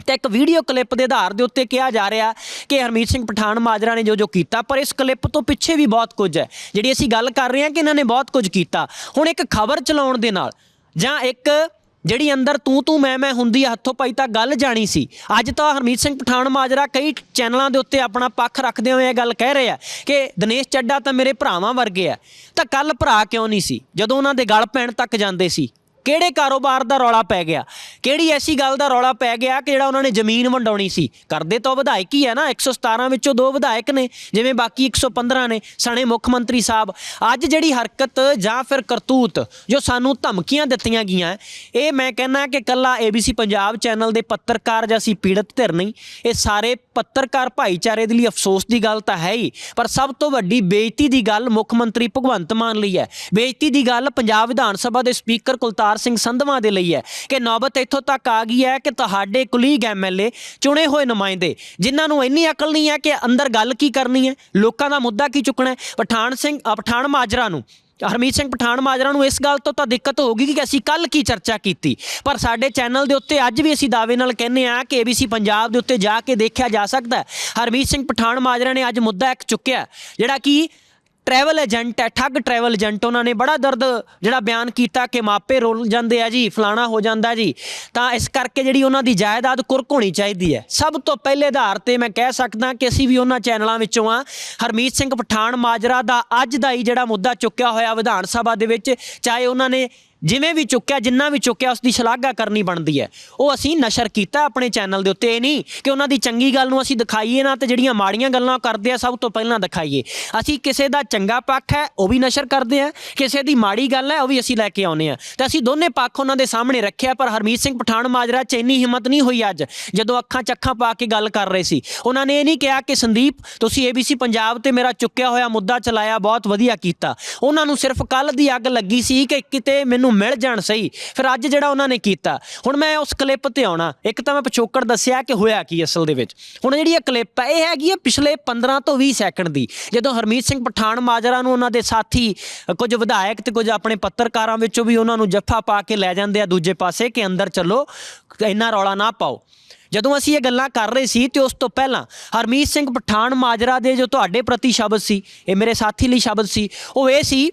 ਤੇ ਇੱਕ ਵੀਡੀਓ ਕਲਿੱਪ ਦੇ ਆਧਾਰ ਦੇ ਉੱਤੇ ਕਿਹਾ ਜਾ ਰਿਹਾ ਕਿ ਹਰਮੀਤ ਸਿੰਘ ਪਠਾਨ ਮਾਜਰਾ ਨੇ ਜੋ ਜੋ ਕੀਤਾ, ਪਰ ਇਸ ਕਲਿੱਪ ਤੋਂ ਪਿੱਛੇ ਵੀ ਬਹੁਤ ਕੁਝ ਹੈ। ਜਿਹੜੀ ਅਸੀਂ ਗੱਲ ਕਰ ਰਹੇ ਹਾਂ ਕਿ ਇਹਨਾਂ ਨੇ ਬਹੁਤ ਕੁਝ ਕੀਤਾ। ਹੁਣ ਇੱਕ ਖਬਰ ਚਲਾਉਣ ਦੇ ਨਾਲ ਜਾਂ ਇੱਕ ਜਿਹੜੀ ਅੰਦਰ ਤੂੰ ਤੂੰ ਮੈਂ ਮੈਂ ਹੁੰਦੀ ਆ ਹੱਥੋਂ ਪਾਈ ਤਾਂ ਗੱਲ ਜਾਣੀ ਸੀ। ਅੱਜ ਤਾਂ ਹਰਮੀਤ ਸਿੰਘ ਪਠਾਨ ਮਾਜਰਾ ਕਈ ਚੈਨਲਾਂ ਦੇ ਉੱਤੇ ਆਪਣਾ ਪੱਖ ਰੱਖਦੇ ਹੋਏ ਇਹ ਗੱਲ ਕਹਿ ਰਹੇ ਆ ਕਿ ਦਿਨੇਸ਼ ਚੱਡਾ ਤਾਂ ਮੇਰੇ ਭਰਾਵਾਂ ਵਰਗੇ ਆ। ਤਾਂ ਕੱਲ ਭਰਾ ਕਿਉਂ ਨਹੀਂ ਸੀ? ਜਦੋਂ ਉਹਨਾਂ ਦੇ ਗਲ ਪੈਣ ਤੱਕ ਜਾਂਦੇ ਸੀ। ਕਿਹੜੇ ਕਾਰੋਬਾਰ ਦਾ ਰੌਲਾ ਪੈ ਗਿਆ? ਕਿਹੜੀ ਐਸੀ ਗੱਲ ਦਾ ਰੌਲਾ ਪੈ ਗਿਆ ਕਿ ਜਿਹੜਾ ਉਹਨਾਂ ਨੇ ਜ਼ਮੀਨ ਵੰਡਾਉਣੀ ਸੀ? ਕਰਦੇ ਤਾਂ ਵਿਧਾਇਕ ਹੀ ਹੈ ਨਾ 117 ਵਿੱਚੋਂ ਦੋ ਵਿਧਾਇਕ ਨੇ, ਜਿਵੇਂ ਬਾਕੀ 115 ਨੇ, ਸਣੇ ਮੁੱਖ ਮੰਤਰੀ ਸਾਹਿਬ। ਅੱਜ ਜਿਹੜੀ ਹਰਕਤ ਜਾਂ ਫਿਰ ਕਰਤੂਤ ਜੋ ਸਾਨੂੰ ਧਮਕੀਆਂ ਦਿੱਤੀਆਂ ਗਈਆਂ, ਇਹ ਮੈਂ ਕਹਿੰਦਾ ਕਿ ਕੱਲਾ ABC ਪੰਜਾਬ ਚੈਨਲ ਦੇ ਪੱਤਰਕਾਰ ਜਾਂ ਅਸੀਂ ਪੀੜਤ ਧਿਰ ਨਹੀਂ, ਇਹ ਸਾਰੇ ਪੱਤਰਕਾਰ ਭਾਈਚਾਰੇ ਦੇ ਲਈ ਅਫਸੋਸ ਦੀ ਗੱਲ ਤਾਂ ਹੈ ਹੀ, ਪਰ ਸਭ ਤੋਂ ਵੱਡੀ ਬੇਇੱਜ਼ਤੀ ਦੀ ਗੱਲ ਮੁੱਖ ਮੰਤਰੀ ਭਗਵੰਤ ਮਾਨ ਲਈ ਹੈ। ਬੇਇੱਜ਼ਤੀ ਦੀ ਗੱਲ ਪੰਜਾਬ ਵਿਧਾਨ ਸਭਾ ਦੇ ਸਪੀਕਰ ਕੁਲਤਾਰ ਸਿੰਘ ਸੰਧਵਾ ਦੇ ਲਈ ਹੈ ਕਿ ਨੌਬਤ ਇੱਥੋਂ ਤੱਕ ਆ ਗਈ ਹੈ ਕਿ ਤੁਹਾਡੇ ਕੁਲੀਗ ਐਮਐਲਏ ਚੁਣੇ ਹੋਏ ਨੁਮਾਇੰਦੇ ਜਿਨ੍ਹਾਂ ਨੂੰ ਇੰਨੀ ਅਕਲ ਨਹੀਂ ਹੈ ਕਿ ਅੰਦਰ ਗੱਲ ਕੀ ਕਰਨੀ ਹੈ ਲੋਕਾਂ ਦਾ ਮੁੱਦਾ ਕੀ ਚੁੱਕਣਾ ਹੈ? ਪਠਾਨ ਸਿੰਘ ਅ, ਪਠਾਨ ਮਾਜਰਾ ਨੂੰ ਹਰਮੀਤ ਸਿੰਘ ਪਠਾਨ ਮਾਜਰਾ ਨੂੰ ਇਸ ਗੱਲ ਤੋਂ ਤਾਂ ਦਿੱਕਤ ਹੋਗੀ ਕਿ ਅਸੀਂ ਕੱਲ ਕੀ ਚਰਚਾ ਕੀਤੀ। ਪਰ ਸਾਡੇ ਚੈਨਲ ਦੇ ਉੱਤੇ ਅੱਜ ਵੀ ਅਸੀਂ ਦਾਅਵੇ ਨਾਲ ਕਹਿੰਦੇ ਆ ਕਿ ABC ਪੰਜਾਬ ਦੇ ਉੱਤੇ ਜਾ ਕੇ ਦੇਖਿਆ ਜਾ ਸਕਦਾ ਹਰਮੀਤ ਸਿੰਘ ਪਠਾਨ ਮਾਜਰਾ ਨੇ ਅੱਜ ਮੁੱਦਾ ਇੱਕ ਚੁੱਕਿਆ ਜਿਹੜਾ ਕਿ ਟਰੈਵਲ ਏਜੰਟ ਹੈ, ਠੱਗ ਟਰੈਵਲ ਏਜੰਟ ਉਹਨਾਂ ਨੇ ਬੜਾ ਦਰਦ ਜਿਹੜਾ ਬਿਆਨ ਕੀਤਾ ਕਿ ਮਾਪੇ ਰੋਲ ਜਾਂਦੇ ਆ ਜੀ, ਫਲਾਣਾ ਹੋ ਜਾਂਦਾ ਜੀ। ਤਾਂ ਇਸ ਕਰਕੇ ਜਿਹੜੀ ਉਹਨਾਂ ਦੀ ਜਾਇਦਾਦ ਕੁਰਕ ਹੋਣੀ ਚਾਹੀਦੀ ਹੈ। ਸਭ ਤੋਂ ਪਹਿਲੇ ਆਧਾਰ ਤੇ ਮੈਂ ਕਹਿ ਸਕਦਾ ਕਿ ਅਸੀਂ ਵੀ ਉਹਨਾਂ ਚੈਨਲਾਂ ਵਿੱਚੋਂ ਆ ਹਰਮੀਤ ਸਿੰਘ ਪਠਾਨ ਮਾਜਰਾ ਦਾ ਅੱਜ ਦਾ ਹੀ ਜਿਹੜਾ ਮੁੱਦਾ ਚੁੱਕਿਆ ਹੋਇਆ ਵਿਧਾਨ ਸਭਾ ਦੇ ਵਿੱਚ, ਚਾਹੇ ਉਹਨਾਂ ਨੇ ਜਿਵੇਂ ਵੀ ਚੁੱਕਿਆ, ਜਿੰਨਾ ਵੀ ਚੁੱਕਿਆ ਉਸ ਦੀ ਸ਼ਲਾਘਾ ਕਰਨੀ ਬਣਦੀ ਹੈ। ਉਹ ਅਸੀਂ ਨਸ਼ਰ ਕੀਤਾ ਆਪਣੇ ਚੈਨਲ ਦੇ ਉੱਤੇ, ਇਹ ਨਹੀਂ ਕਿ ਉਹਨਾਂ ਦੀ ਚੰਗੀ ਗੱਲ ਨੂੰ ਅਸੀਂ ਦਿਖਾਈਏ ਨਾ ਤੇ ਜਿਹੜੀਆਂ ਮਾੜੀਆਂ ਗੱਲਾਂ ਉਹ ਕਰਦੇ ਆ, ਸਭ ਤੋਂ ਪਹਿਲਾਂ ਦਿਖਾਈਏ। ਅਸੀਂ ਕਿਸੇ ਦਾ ਚੰਗਾ ਪੱਖ ਹੈ, ਉਹ ਵੀ ਨਸ਼ਰ ਕਰਦੇ ਆ। ਕਿਸੇ ਦੀ ਮਾੜੀ ਗੱਲ ਹੈ, ਉਹ ਵੀ ਅਸੀਂ ਲੈ ਕੇ ਆਉਨੇ ਆ। ਤੇ ਅਸੀਂ ਦੋਨੇ ਪੱਖ ਉਹਨਾਂ ਦੇ ਸਾਹਮਣੇ ਰੱਖਿਆ, ਪਰ ਹਰਮੀਤ ਸਿੰਘ ਪਠਾਨ ਮਾਜਰਾ ਚ ਇੰਨੀ ਹਿੰਮਤ ਨਹੀਂ ਹੋਈ ਅੱਜ, ਜਦੋਂ ਅੱਖਾਂ ਚੱਖਾਂ ਪਾ ਕੇ ਗੱਲ ਕਰ ਰਹੇ ਸੀ। ਉਹਨਾਂ ਨੇ ਇਹ ਨਹੀਂ ਕਿਹਾ ਕਿ ਸੰਦੀਪ, ਤੁਸੀਂ ABC ਪੰਜਾਬ ਤੇ ਮੇਰਾ ਚੁੱਕਿਆ ਹੋਇਆ ਮੁੱਦਾ ਚਲਾਇਆ, ਬਹੁਤ ਵਧੀਆ ਕੀਤਾ। ਉਹਨਾਂ ਨੂੰ ਸਿਰਫ ਕੱਲ ਦੀ ਅੱਗ ਲੱਗੀ ਸੀ ਕਿ ਕਿਤੇ ਮੈਨੂੰ ਮਿਲ ਜਾਣ ਸਹੀ। ਫਿਰ ਅੱਜ ਜਿਹੜਾ ਉਹਨਾਂ ਨੇ ਕੀਤਾ, ਹੁਣ ਮੈਂ ਉਸ ਕਲਿੱਪ ਤੇ ਆਉਣਾ। ਇੱਕ ਤਾਂ ਮੈਂ ਪਿਛੋਕੜ ਦੱਸਿਆ ਕਿ ਹੋਇਆ ਕੀ ਅਸਲ ਦੇ ਵਿੱਚ। ਹੁਣ ਜਿਹੜੀ ਇਹ ਕਲਿੱਪ ਹੈ ਇਹ ਹੈਗੀ ਹੈ ਪਿਛਲੇ 15 ਤੋਂ 20 ਸੈਕਿੰਡ ਦੀ। ਜਦੋਂ ਹਰਮੀਤ ਸਿੰਘ ਪਠਾਨ ਮਾਜਰਾ ਨੂੰ ਉਹਨਾਂ ਦੇ ਸਾਥੀ, ਕੁਝ ਵਿਧਾਇਕ ਤੇ ਕੁਝ ਆਪਣੇ ਪੱਤਰਕਾਰਾਂ ਵਿੱਚੋਂ ਵੀ ਉਹਨਾਂ ਨੂੰ ਜੱਫਾ ਪਾ ਕੇ ਲੈ ਜਾਂਦੇ ਆ ਦੂਜੇ ਪਾਸੇ ਕਿ ਅੰਦਰ ਚੱਲੋ, ਇੰਨਾ ਰੌਲਾ ਨਾ ਪਾਓ। ਜਦੋਂ ਅਸੀਂ ਇਹ ਗੱਲਾਂ ਕਰ ਰਹੇ ਸੀ ਤੇ ਉਸ ਤੋਂ ਪਹਿਲਾਂ ਹਰਮੀਤ ਸਿੰਘ ਪਠਾਨ ਮਾਜਰਾ ਦੇ ਜੋ ਤੁਹਾਡੇ ਪ੍ਰਤੀ ਸ਼ਬਦ ਸੀ, ਇਹ ਮੇਰੇ ਸਾਥੀ ਲਈ ਸ਼ਬਦ ਸੀ, ਉਹ ਇਹ ਸੀ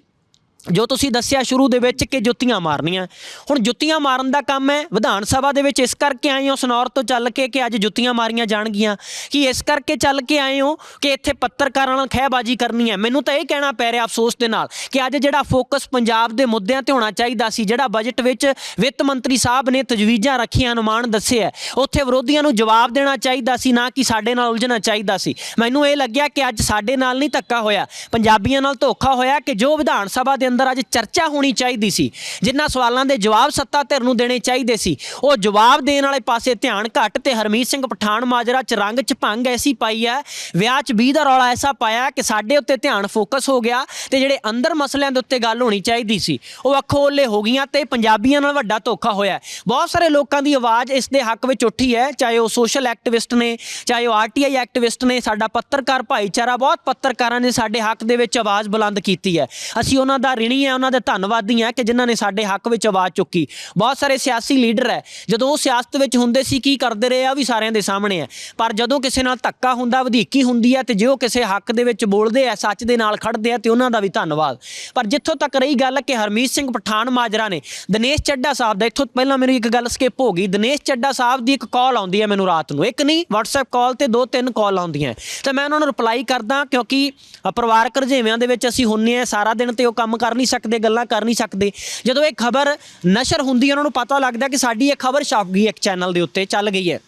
ਜੋ ਤੁਸੀਂ ਦੱਸਿਆ ਸ਼ੁਰੂ ਦੇ ਵਿੱਚ ਕਿ ਜੁੱਤੀਆਂ ਮਾਰਨੀਆਂ। ਹੁਣ ਜੁੱਤੀਆਂ ਮਾਰਨ ਦਾ ਕੰਮ ਹੈ, ਵਿਧਾਨ ਸਭਾ ਦੇ ਵਿੱਚ ਇਸ ਕਰਕੇ ਆਏ ਹੋ ਸਨੌਰ ਤੋਂ ਚੱਲ ਕੇ ਕਿ ਅੱਜ ਜੁੱਤੀਆਂ ਮਾਰੀਆਂ ਜਾਣਗੀਆਂ। ਕਿ ਇਸ ਕਰਕੇ ਚੱਲ ਕੇ ਆਏ ਹੋ ਕਿ ਇੱਥੇ ਪੱਤਰਕਾਰਾਂ ਨਾਲ ਖਹਿਬਾਜ਼ੀ ਕਰਨੀ ਹੈ? ਮੈਨੂੰ ਤਾਂ ਇਹ ਕਹਿਣਾ ਪੈ ਰਿਹਾ ਅਫਸੋਸ ਦੇ ਨਾਲ ਕਿ ਅੱਜ ਜਿਹੜਾ ਫੋਕਸ ਪੰਜਾਬ ਦੇ ਮੁੱਦਿਆਂ ਤੇ ਹੋਣਾ ਚਾਹੀਦਾ ਸੀ, ਜਿਹੜਾ ਬਜਟ ਵਿੱਚ ਵਿੱਤ ਮੰਤਰੀ ਸਾਹਿਬ ਨੇ ਤਜਵੀਜ਼ਾਂ ਰੱਖੀਆਂ, ਅਨੁਮਾਨ ਦੱਸਿਆ ਉੱਥੇ ਵਿਰੋਧੀਆਂ ਨੂੰ ਜਵਾਬ ਦੇਣਾ ਚਾਹੀਦਾ ਸੀ, ਨਾ ਕਿ ਸਾਡੇ ਨਾਲ ਉਲਝਣਾ ਚਾਹੀਦਾ ਸੀ। ਮੈਨੂੰ ਇਹ ਲੱਗਿਆ ਕਿ ਅੱਜ ਸਾਡੇ ਨਾਲ ਨਹੀਂ ਧੱਕਾ ਹੋਇਆ। ਪੰਜਾਬੀਆਂ ਨਾਲ ਧੋਖਾ ਹੋਇਆ ਕਿ ਜੋ ਵਿਧਾਨ ਸਭਾ ਦੇ ਅੰਦਰ ਅੱਜ ਚਰਚਾ ਹੋਣੀ ਚਾਹੀਦੀ ਸੀ। ਜਿਨ੍ਹਾਂ ਸਵਾਲਾਂ ਦੇ ਜਵਾਬ ਸੱਤਾ ਧਿਰ ਨੂੰ ਦੇਣੇ ਚਾਹੀਦੇ ਸੀ। ਉਹ ਜਵਾਬ ਦੇਣ ਵਾਲੇ ਪਾਸੇ ਧਿਆਨ ਘੱਟ ਤੇ ਹਰਮੀਤ ਸਿੰਘ ਪਠਾਨ ਮਾਜਰਾ ਚ ਰੰਗ ਚ ਭੰਗ ਐਸੀ ਪਾਈ ਹੈ ਵਿਆਹ ਚ 20 ਦਾ ਰੌਲਾ ਐਸਾ ਪਾਇਆ ਕਿ ਸਾਡੇ ਉੱਤੇ ਧਿਆਨ ਫੋਕਸ ਹੋ ਗਿਆ ਤੇ ਜਿਹੜੇ ਅੰਦਰ ਮਸਲਿਆਂ ਦੇ ਉੱਤੇ ਗੱਲ ਹੋਣੀ ਚਾਹੀਦੀ ਸੀ। ਉਹ ਅੱਖੋਂ ਓਲੇ ਹੋ ਗਈਆਂ ਤੇ ਪੰਜਾਬੀਆਂ ਨਾਲ ਵੱਡਾ ਧੋਖਾ ਹੋਇਆ ਬਹੁਤ ਸਾਰੇ ਲੋਕਾਂ ਦੀ ਆਵਾਜ਼ ਇਸ ਦੇ ਹੱਕ ਵਿੱਚ ਉੱਠੀ ਹੈ ਚਾਹੇ ਉਹ ਸੋਸ਼ਲ ਐਕਟਿਵਿਸਟ ਨੇ, ਚਾਹੇ ਉਹ ਆਰਟੀਆਈ ਐਕਟਿਵਿਸਟ ਨੇ, ਸਾਡਾ ਪੱਤਰਕਾਰ ਭਾਈਚਾਰਾ ਬਹੁਤ ਪੱਤਰਕਾਰਾਂ ਨੇ ਸਾਡੇ ਹੱਕ ਦੇ ਵਿੱਚ ਆਵਾਜ਼ ਬੁਲੰਦ ਕੀਤੀ ਹੈ ਅਸੀਂ ਉਹਨਾਂ ਦਾ ਰਿਣੀ ਹੈ ਉਹਨਾਂ ਦੇ ਧੰਨਵਾਦੀ ਹੈ ਕਿ ਜਿਨ੍ਹਾਂ ਨੇ ਸਾਡੇ ਹੱਕ ਵਿੱਚ ਆਵਾਜ਼ ਚੁੱਕੀ। ਬਹੁਤ ਸਾਰੇ ਸਿਆਸੀ ਲੀਡਰ ਹੈ। ਜਦੋਂ ਉਹ ਸਿਆਸਤ ਵਿੱਚ ਹੁੰਦੇ ਸੀ, ਕੀ ਕਰਦੇ ਰਹੇ ਆ ਵੀ ਸਾਰਿਆਂ ਦੇ ਸਾਹਮਣੇ ਹੈ। ਪਰ ਜਦੋਂ ਕਿਸੇ ਨਾਲ ਧੱਕਾ ਹੁੰਦਾ, ਵਧੀਕੀ ਹੁੰਦੀ ਹੈ ਤੇ ਜੇ ਉਹ ਕਿਸੇ ਹੱਕ ਦੇ ਵਿੱਚ ਬੋਲਦੇ ਆ, ਸੱਚ ਦੇ ਨਾਲ ਖੜਦੇ ਆ, ਤੇ ਉਹਨਾਂ ਦਾ ਵੀ ਧੰਨਵਾਦ। ਪਰ ਜਿੱਥੋਂ ਤੱਕ ਰਹੀ ਗੱਲ ਕਿ ਹਰਮੀਤ ਸਿੰਘ ਪਠਾਨ ਮਾਜਰਾ ਨੇ, ਦਿਨੇਸ਼ ਚੱਡਾ ਸਾਹਿਬ ਦਾ, ਇੱਥੋਂ ਪਹਿਲਾਂ ਮੈਨੂੰ ਇੱਕ ਗੱਲ ਸਕਿਪ ਹੋ ਗਈ। ਦਿਨੇਸ਼ ਚੱਡਾ ਸਾਹਿਬ ਦੀ ਇੱਕ ਕਾਲ ਆਉਂਦੀ ਹੈ ਮੈਨੂੰ ਰਾਤ ਨੂੰ। ਇੱਕ ਨਹੀਂ, WhatsApp ਕਾਲ ਤੇ ਦੋ ਤਿੰਨ ਕਾਲ ਆਉਂਦੀਆਂ। ਤੇ ਮੈਂ ਉਹਨਾਂ ਨੂੰ ਰਿਪਲਾਈ ਕਰਦਾ, ਕਿਉਂਕਿ ਪਰਿਵਾਰਕ ਰੁਝੇਵਿਆਂ ਦੇ ਵਿੱਚ ਅਸੀਂ ਹੁੰਨੇ ਆ, ਸਾਰਾ ਦਿਨ ਤੇ ਉਹ ਕੰਮ ਕਰ ਨਹੀਂ ਸਕਦੇ, ਗੱਲਾਂ ਕਰ ਨਹੀਂ ਸਕਦੇ। ਜਦੋਂ ਇਹ ਖਬਰ ਨਸ਼ਰ ਹੁੰਦੀ ਹੈ, ਉਹਨਾਂ ਨੂੰ ਪਤਾ ਲੱਗਦਾ ਕਿ ਸਾਡੀ ਇਹ ਖਬਰ ਛਪ ਗਈ ਇੱਕ ਚੈਨਲ ਦੇ ਉੱਤੇ, ਚੱਲ ਗਈ ਹੈ।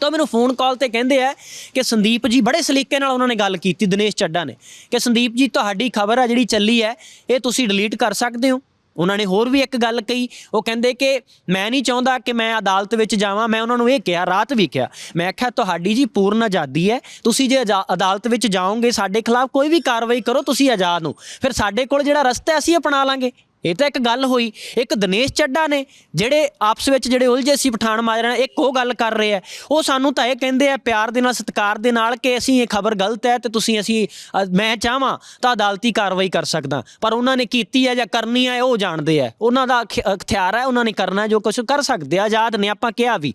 ਤਾਂ ਮੈਨੂੰ ਫੋਨ ਕਾਲ ਤੇ ਕਹਿੰਦੇ ਆ ਕਿ ਸੰਦੀਪ ਜੀ ਬੜੇ ਸਲੀਕੇ ਨਾਲ ਉਹਨਾਂ ਨੇ ਗੱਲ ਕੀਤੀ, ਦਿਨੇਸ਼ ਚੱਡਾ ਨੇ, ਕਿ ਸੰਦੀਪ ਜੀ, ਤੁਹਾਡੀ ਖਬਰ ਆ ਜਿਹੜੀ ਚੱਲੀ ਹੈ, ਇਹ ਤੁਸੀਂ ਡਿਲੀਟ ਕਰ ਸਕਦੇ ਹੋ। ਉਹਨਾਂ ਨੇ ਹੋਰ ਵੀ ਇੱਕ ਗੱਲ ਕਹੀ ਉਹ ਕਹਿੰਦੇ ਕਿ ਮੈਂ ਨਹੀਂ ਚਾਹੁੰਦਾ ਕਿ ਮੈਂ ਅਦਾਲਤ ਵਿੱਚ ਜਾਵਾਂ ਮੈਂ ਉਹਨਾਂ ਨੂੰ ਇਹ ਕਿਹਾ ਰਾਤ ਵੀ ਕਿਹਾ ਮੈਂ ਆਖਿਆ ਤੁਹਾਡੀ ਜੀ ਪੂਰਨ ਆਜ਼ਾਦੀ ਹੈ ਤੁਸੀਂ ਜੇ ਅਜਾ- ਅਦਾਲਤ ਵਿੱਚ ਜਾਓਗੇ ਸਾਡੇ ਖਿਲਾਫ ਕੋਈ ਵੀ ਕਾਰਵਾਈ ਕਰੋ ਤੁਸੀਂ ਆਜ਼ਾਦ ਹੋ ਫਿਰ ਸਾਡੇ ਕੋਲ ਜਿਹੜਾ ਰਸਤਾ ਹੈ, ਅਸੀਂ ਅਪਣਾ ਲਾਂਗੇ। ਇਹ ਤਾਂ ਇੱਕ ਗੱਲ ਹੋਈ। ਇੱਕ ਦਿਨੇਸ਼ ਚੱਡਾ ਨੇ, ਜਿਹੜੇ ਆਪਸ ਵਿੱਚ ਜਿਹੜੇ ਉਲਝੇ ਸੀ ਪਠਾਨ ਮਾਜਰਾ ਨਾਲ, ਇੱਕ ਉਹ ਗੱਲ ਕਰ ਰਹੇ ਆ। ਉਹ ਸਾਨੂੰ ਤਾਂ ਇਹ ਕਹਿੰਦੇ ਆ, ਪਿਆਰ ਦੇ ਨਾਲ, ਸਤਿਕਾਰ ਦੇ ਨਾਲ ਕਿ ਅਸੀਂ ਇਹ ਖਬਰ ਗਲਤ ਹੈ ਤੇ ਤੁਸੀਂ ਅਸੀਂ ਮੈਂ ਚਾਹਾਂ ਤਾਂ ਅਦਾਲਤੀ ਕਾਰਵਾਈ ਕਰ ਸਕਦਾ। ਪਰ ਉਹਨਾਂ ਨੇ ਕੀਤੀ ਹੈ ਜਾਂ ਕਰਨੀ ਹੈ ਉਹ ਜਾਣਦੇ ਆ। ਉਹਨਾਂ ਦਾ ਅਖ- ਅਖਤਿਆਰ ਹੈ ਉਹਨਾਂ ਨੇ ਕਰਨਾ ਜੋ ਕੁਝ ਕਰ ਸਕਦੇ ਆ, ਆਜ਼ਾਦ ਨੇ ਆਪਾਂ ਕਿਹਾ ਵੀ।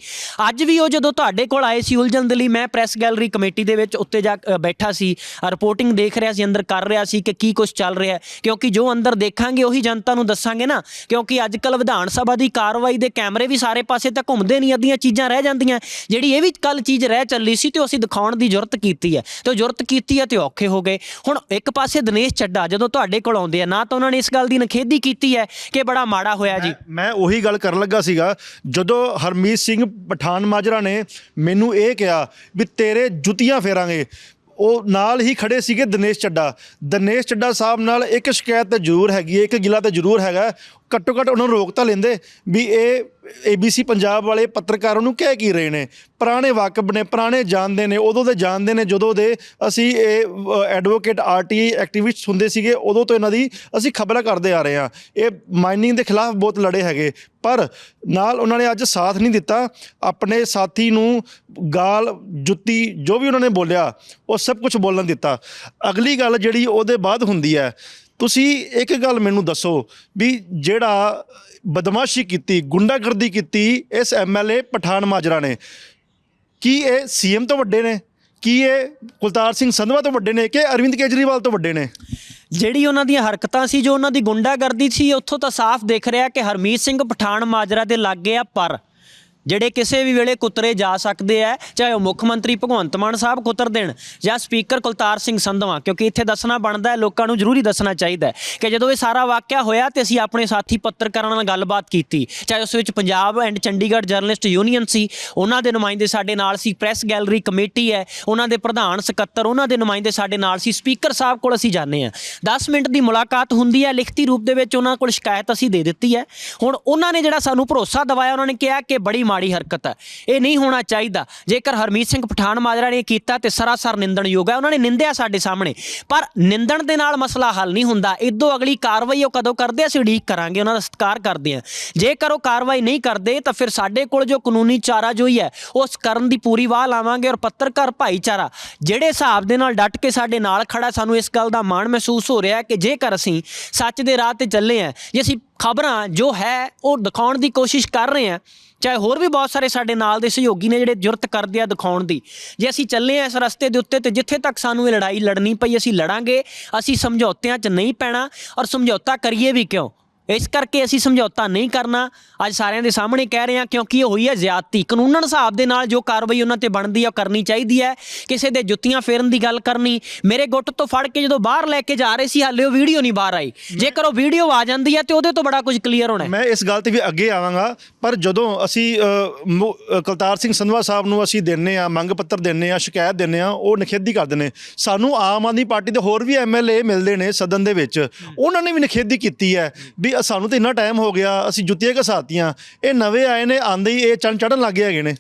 ਅੱਜ ਵੀ ਉਹ ਜਦੋਂ ਤੁਹਾਡੇ ਕੋਲ ਆਏ ਸੀ ਉਲਝਣ ਦੇ ਲਈ, ਮੈਂ ਪ੍ਰੈਸ ਗੈਲਰੀ ਕਮੇਟੀ ਦੇ ਵਿੱਚ ਉੱਤੇ ਜਾ ਬੈਠਾ ਸੀ, ਰਿਪੋਰਟਿੰਗ ਦੇਖ ਰਿਹਾ ਸੀ, ਅੰਦਰ ਕਰ ਰਿਹਾ ਸੀ ਕਿ ਕੀ ਕੁਝ ਚੱਲ ਰਿਹਾ। ਕਿਉਂਕਿ ਜੋ ਅੰਦਰ ਦੇਖਾਂਗੇ, ਉਹੀ ਜਨਤਾ ਤੁਹਾਨੂੰ ਦੱਸਾਂਗੇ ਨਾ, ਕਿਉਂਕਿ ਅੱਜ ਕੱਲ ਵਿਧਾਨ ਸਭਾ ਦੀ ਕਾਰਵਾਈ ਦੇ ਕੈਮਰੇ ਵੀ ਸਾਰੇ ਪਾਸੇ ਤਾਂ ਘੁੰਮਦੇ ਨਹੀਂ, ਅੱਧੀਆਂ ਚੀਜ਼ਾਂ ਰਹਿ ਜਾਂਦੀਆਂ। ਜਿਹੜੀ ਇਹ ਵੀ ਕੱਲ ਚੀਜ਼ ਰਹਿ ਚੱਲੀ ਸੀ ਤੇ ਅਸੀਂ ਦਿਖਾਉਣ ਦੀ ਜ਼ਰੂਰਤ ਕੀਤੀ ਹੈ। ਤੇ ਜ਼ਰੂਰਤ ਕੀਤੀ ਹੈ ਤੇ ਔਖੇ ਹੋ ਗਏ। ਹੁਣ ਇੱਕ ਪਾਸੇ ਦਿਨੇਸ਼ ਚੱਡਾ ਜਦੋਂ ਤੁਹਾਡੇ ਕੋਲ ਆਉਂਦੇ ਆ, ਨਾ ਤਾਂ ਉਹਨਾਂ ਨੇ ਇਸ ਗੱਲ ਦੀ ਨਖੇਦੀ ਕੀਤੀ ਹੈ ਕਿ ਬੜਾ ਮਾੜਾ ਹੋਇਆ ਜੀ। ਮੈਂ ਉਹੀ ਗੱਲ ਕਰਨ ਲੱਗਾ ਸੀਗਾ, ਜਦੋਂ ਹਰਮੀਤ ਸਿੰਘ ਪਠਾਨ ਮਾਜਰਾ ਨੇ ਮੈਨੂੰ ਇਹ ਕਿਹਾ ਵੀ ਤੇਰੇ ਜੁੱਤੀਆਂ ਫੇਰਾਂਗੇ ਉਹ ਨਾਲ ਹੀ ਖੜੇ ਸੀਗੇ ਦਿਨੇਸ਼ ਚੱਡਾ। ਦਿਨੇਸ਼ ਚੱਡਾ ਸਾਹਿਬ ਨਾਲ ਇੱਕ ਸ਼ਿਕਾਇਤ ਤਾਂ ਜ਼ਰੂਰ ਹੈਗੀ ਹੈ, ਇੱਕ ਗਿਲਾ 'ਤੇ ਜ਼ਰੂਰ ਹੈਗਾ। ਘੱਟੋ ਘੱਟ ਉਹਨਾਂ ਨੂੰ ਰੋਕ ਤਾਂ ਲੈਂਦੇ ਵੀ ਇਹ ABC ਪੰਜਾਬ ਵਾਲੇ ਪੱਤਰਕਾਰਾਂ ਨੂੰ ਕਹਿ ਕੀ ਰਹੇ ਨੇ। ਪੁਰਾਣੇ ਵਾਕਬ ਨੇ, ਪੁਰਾਣੇ ਜਾਣਦੇ ਨੇ, ਉਦੋਂ ਦੇ ਜਾਣਦੇ ਨੇ, ਜਦੋਂ ਦੇ ਅਸੀਂ ਇਹ ਐਡਵੋਕੇਟ ਆਰਟੀਆਈ ਐਕਟਿਵਿਸਟ ਹੁੰਦੇ ਸੀਗੇ, ਉਦੋਂ ਤੋਂ ਇਹਨਾਂ ਦੀ ਅਸੀਂ ਖਬਰਾਂ ਕਰਦੇ ਆ ਰਹੇ ਹਾਂ। ਇਹ ਮਾਈਨਿੰਗ ਦੇ ਖਿਲਾਫ ਬਹੁਤ ਲੜੇ ਹੈਗੇ। ਪਰ ਨਾਲ ਉਹਨਾਂ ਨੇ ਅੱਜ ਸਾਥ ਨਹੀਂ ਦਿੱਤਾ। ਆਪਣੇ ਸਾਥੀ ਨੂੰ ਗਾਲ, ਜੁੱਤੀ, ਜੋ ਵੀ ਉਹਨਾਂ ਨੇ ਬੋਲਿਆ, ਉਹ ਸਭ ਕੁਝ ਬੋਲਣ ਦਿੱਤਾ। ਅਗਲੀ ਗੱਲ ਜਿਹੜੀ ਉਹਦੇ ਬਾਅਦ ਹੁੰਦੀ ਹੈ ਤੁਸੀਂ ਇੱਕ ਗੱਲ ਮੈਨੂੰ ਦੱਸੋ ਵੀ ਜਿਹੜਾ ਬਦਮਾਸ਼ੀ ਕੀਤੀ, ਗੁੰਡਾਗਰਦੀ ਕੀਤੀ ਇਸ ਐਮਐਲਏ ਪਠਾਨ ਮਾਜਰਾ ਨੇ, ਕੀ ਇਹ ਸੀਐਮ ਤੋਂ ਵੱਡੇ ਨੇ? ਕੀ ਇਹ ਕੁਲਤਾਰ ਸਿੰਘ ਸੰਧਵਾ ਤੋਂ ਵੱਡੇ ਨੇ ਕਿ ਅਰਵਿੰਦ ਕੇਜਰੀਵਾਲ ਤੋਂ ਵੱਡੇ ਨੇ? ਜਿਹੜੀ ਉਹਨਾਂ ਦੀਆਂ ਹਰਕਤਾਂ ਸੀ, ਜੋ ਉਹਨਾਂ ਦੀ ਗੁੰਡਾਗਰਦੀ ਸੀ, ਉੱਥੋਂ ਤਾਂ ਸਾਫ਼ ਦਿਖ ਰਿਹਾ ਕਿ ਹਰਮੀਤ ਸਿੰਘ ਪਠਾਨ ਮਾਜਰਾ ਦੇ ਲਾਗੇ ਆ ਪਰ ਜਿਹੜੇ ਕਿਸੇ ਵੀ ਵੇਲੇ ਕੁਤਰੇ ਜਾ ਸਕਦੇ ਆ, ਚਾਹੇ ਉਹ ਮੁੱਖ ਮੰਤਰੀ ਭਗਵੰਤ ਮਾਨ ਸਾਹਿਬ ਕੁਤਰ ਦੇਣ ਜਾਂ ਸਪੀਕਰ ਕੁਲਤਾਰ ਸਿੰਘ ਸੰਧਵਾ, ਕਿਉਂਕਿ ਇੱਥੇ ਦੱਸਣਾ ਬਣਦਾ ਹੈ, ਲੋਕਾਂ ਨੂੰ ਜ਼ਰੂਰੀ ਦੱਸਣਾ ਚਾਹੀਦਾ ਹੈ ਕਿ ਜਦੋਂ ਇਹ ਸਾਰਾ ਵਾਕਿਆ ਹੋਇਆ ਤੇ ਅਸੀਂ ਆਪਣੇ ਸਾਥੀ ਪੱਤਰਕਾਰਾਂ ਨਾਲ ਗੱਲਬਾਤ ਕੀਤੀ, ਚਾਹੇ ਉਸ ਵਿੱਚ Punjab and Chandigarh journalist union ਸੀ, ਉਹਨਾਂ ਦੇ ਨੁਮਾਇੰਦੇ ਸਾਡੇ ਨਾਲ ਸੀ, ਪ੍ਰੈਸ ਗੈਲਰੀ ਕਮੇਟੀ ਹੈ, ਉਹਨਾਂ ਦੇ ਪ੍ਰਧਾਨ ਸਕੱਤਰ, ਉਹਨਾਂ ਦੇ ਨੁਮਾਇੰਦੇ ਸਾਡੇ ਨਾਲ ਸੀ, ਸਪੀਕਰ ਸਾਹਿਬ ਕੋਲ ਅਸੀਂ ਜਾਂਦੇ ਹਾਂ। 10 ਮਿੰਟ ਦੀ ਮੁਲਾਕਾਤ ਹੁੰਦੀ ਹੈ, ਲਿਖਤੀ ਰੂਪ ਦੇ ਵਿੱਚ ਉਹਨਾਂ ਕੋਲ ਸ਼ਿਕਾਇਤ ਅਸੀਂ ਦੇ ਦਿੱਤੀ ਹੈ। ਹੁਣ ਉਹਨਾਂ ਨੇ ਜਿਹੜਾ ਸਾਨੂੰ ਭਰੋਸਾ ਦਿਵਾਇਆ, ਉਹਨਾਂ ਨੇ ਕਿਹਾ ਕਿ ਬੜੀ ਮਾੜੀ ਹਰਕਤ ਹੈ। ਇਹ ਨਹੀਂ ਹੋਣਾ ਚਾਹੀਦਾ। ਜੇਕਰ ਹਰਮੀਤ ਸਿੰਘ ਪਠਾਨ ਮਾਜਰਾ ਨੇ ਕੀਤਾ ਤੇ ਸਰਾਸਰ ਨਿੰਦਣਯੋਗ ਹੈ। ਉਹਨਾਂ ਨੇ ਨਿੰਦਿਆ ਸਾਡੇ ਸਾਹਮਣੇ। ਪਰ ਨਿੰਦਣ ਦੇ ਨਾਲ ਮਸਲਾ ਹੱਲ ਨਹੀਂ ਹੁੰਦਾ। ਇਦੋਂ ਅਗਲੀ ਕਾਰਵਾਈ ਉਹ ਕਦੋਂ ਕਰਦੇ ਅਸੀਂ ਉਡੀਕ ਕਰਾਂਗੇ। ਉਹਨਾਂ ਦਾ ਸਤਿਕਾਰ ਕਰਦੇ ਹਾਂ ਜੇਕਰ ਉਹ ਕਾਰਵਾਈ ਨਹੀਂ ਕਰਦੇ, ਤਾਂ ਫਿਰ ਸਾਡੇ ਕੋਲ ਜੋ ਕਾਨੂੰਨੀ ਚਾਰਾ ਜੋਈ ਹੈ, ਉਸ ਕਰਨ ਦੀ ਪੂਰੀ ਵਾਹ ਲਾਵਾਂਗੇ ਔਰ ਪੱਤਰਕਾਰ ਭਾਈਚਾਰਾ, ਜਿਹੜੇ ਹਿਸਾਬ ਦੇ ਨਾਲ ਡਟ ਕੇ ਸਾਡੇ ਨਾਲ ਖੜਾ ਸਾਨੂੰ ਇਸ ਗੱਲ ਦਾ ਮਾਣ ਮਹਿਸੂਸ ਹੋ ਰਿਹਾ ਹੈ ਕਿ ਜੇਕਰ ਅਸੀਂ ਸੱਚ ਦੇ ਰਾਹ ਤੇ ਚੱਲੇ ਹਾਂ, ਜੇ ਅਸੀਂ ਖਬਰਾਂ ਜੋ ਹੈ, ਉਹ ਦਿਖਾਉਣ ਦੀ ਕੋਸ਼ਿਸ਼ ਕਰ ਰਹੇ ਹਾਂ ਚਾਹੇ ਹੋਰ ਵੀ ਬਹੁਤ ਸਾਰੇ ਸਾਡੇ ਨਾਲ ਦੇ ਸਹਿਯੋਗੀ ਨੇ ਜਿਹੜੇ ਜੁਰਤ ਕਰਦੇ ਆ ਦਿਖਾਉਣ ਦੀ। ਜੇ ਅਸੀਂ ਚੱਲੇ ਆ ਇਸ ਰਸਤੇ ਦੇ ਉੱਤੇ ਤੇ ਜਿੱਥੇ ਤੱਕ ਸਾਨੂੰ ਇਹ ਲੜਾਈ ਲੜਨੀ ਪਈ, ਅਸੀਂ ਲੜਾਂਗੇ, ਅਸੀਂ ਸਮਝੌਤਿਆਂ 'ਚ ਨਹੀਂ ਪੈਣਾ ਔਰ ਸਮਝੌਤਾ ਕਰੀਏ ਵੀ ਕਿਉਂ? ਇਸ ਕਰਕੇ ਅਸੀਂ ਸਮਝੌਤਾ ਨਹੀਂ ਕਰਨਾ। ਅੱਜ ਸਾਰਿਆਂ ਦੇ ਸਾਹਮਣੇ ਕਹਿ ਰਹੇ ਹਾਂ ਕਿਉਂਕਿ ਇਹ ਹੋਈ ਹੈ ਜ਼ਿਆਦਤੀ। ਕਾਨੂੰਨਨ ਹਿਸਾਬ ਦੇ ਨਾਲ ਜੋ ਕਾਰਵਾਈ ਉਹਨਾਂ ਤੇ ਬਣਦੀ ਹੈ ਉਹ ਕਰਨੀ ਚਾਹੀਦੀ ਹੈ। ਕਿਸੇ ਦੇ ਜੁੱਤੀਆਂ ਫੇਰਨ ਦੀ ਗੱਲ ਕਰਨੀ ਮੇਰੇ ਗੁੱਟ ਤੋਂ ਫੜ ਕੇ ਜਦੋਂ ਬਾਹਰ ਲੈ ਕੇ ਜਾ ਰਹੇ ਸੀ ਹਾਲੇ ਉਹ ਵੀਡੀਓ ਨਹੀਂ ਬਾਹਰ ਆਈ। ਜੇਕਰ ਉਹ ਵੀਡੀਓ ਆ ਜਾਂਦੀ ਹੈ ਤੇ ਉਹਦੇ ਤੋਂ ਬੜਾ ਕੁਝ ਕਲੀਅਰ ਹੋਣਾ ਮੈਂ ਇਸ ਗੱਲ ਤੇ ਵੀ ਅੱਗੇ ਆਵਾਂਗਾ ਪਰ ਜਦੋਂ ਅਸੀਂ ਕੁਲਤਾਰ ਸਿੰਘ ਸੰਧਵਾ ਸਾਹਿਬ ਨੂੰ ਅਸੀਂ ਦਿੰਨੇ ਆ ਮੰਗ ਪੱਤਰ ਦਿੰਨੇ ਆ ਸ਼ਿਕਾਇਤ ਦਿੰਨੇ ਆ ਉਹ ਨਖੇਦੀ ਕਰਦੇ ਨੇ। ਸਾਨੂੰ ਆਮ ਆਦਮੀ ਪਾਰਟੀ ਦੇ ਹੋਰ ਵੀ ਐਮਐਲਏ ਮਿਲਦੇ ਨੇ ਸਦਨ ਦੇ ਵਿੱਚ। ਉਹਨਾਂ ਨੇ ਵੀ ਨਖੇਦੀ ਕੀਤੀ ਹੈ ਵੀ ਸਾਨੂੰ ਤਾਂ ਇੰਨਾ ਟਾਈਮ ਹੋ ਗਿਆ, ਅਸੀਂ ਜੁੱਤੀਆਂ ਘਸਾਤੀਆਂ। ਇਹ ਨਵੇਂ ਆਏ ਨੇ ਆਂਦੇ ਹੀ ਇਹ ਚੰਨ ਚੜਨ ਗਏ ਹੈਗੇ ਨੇ।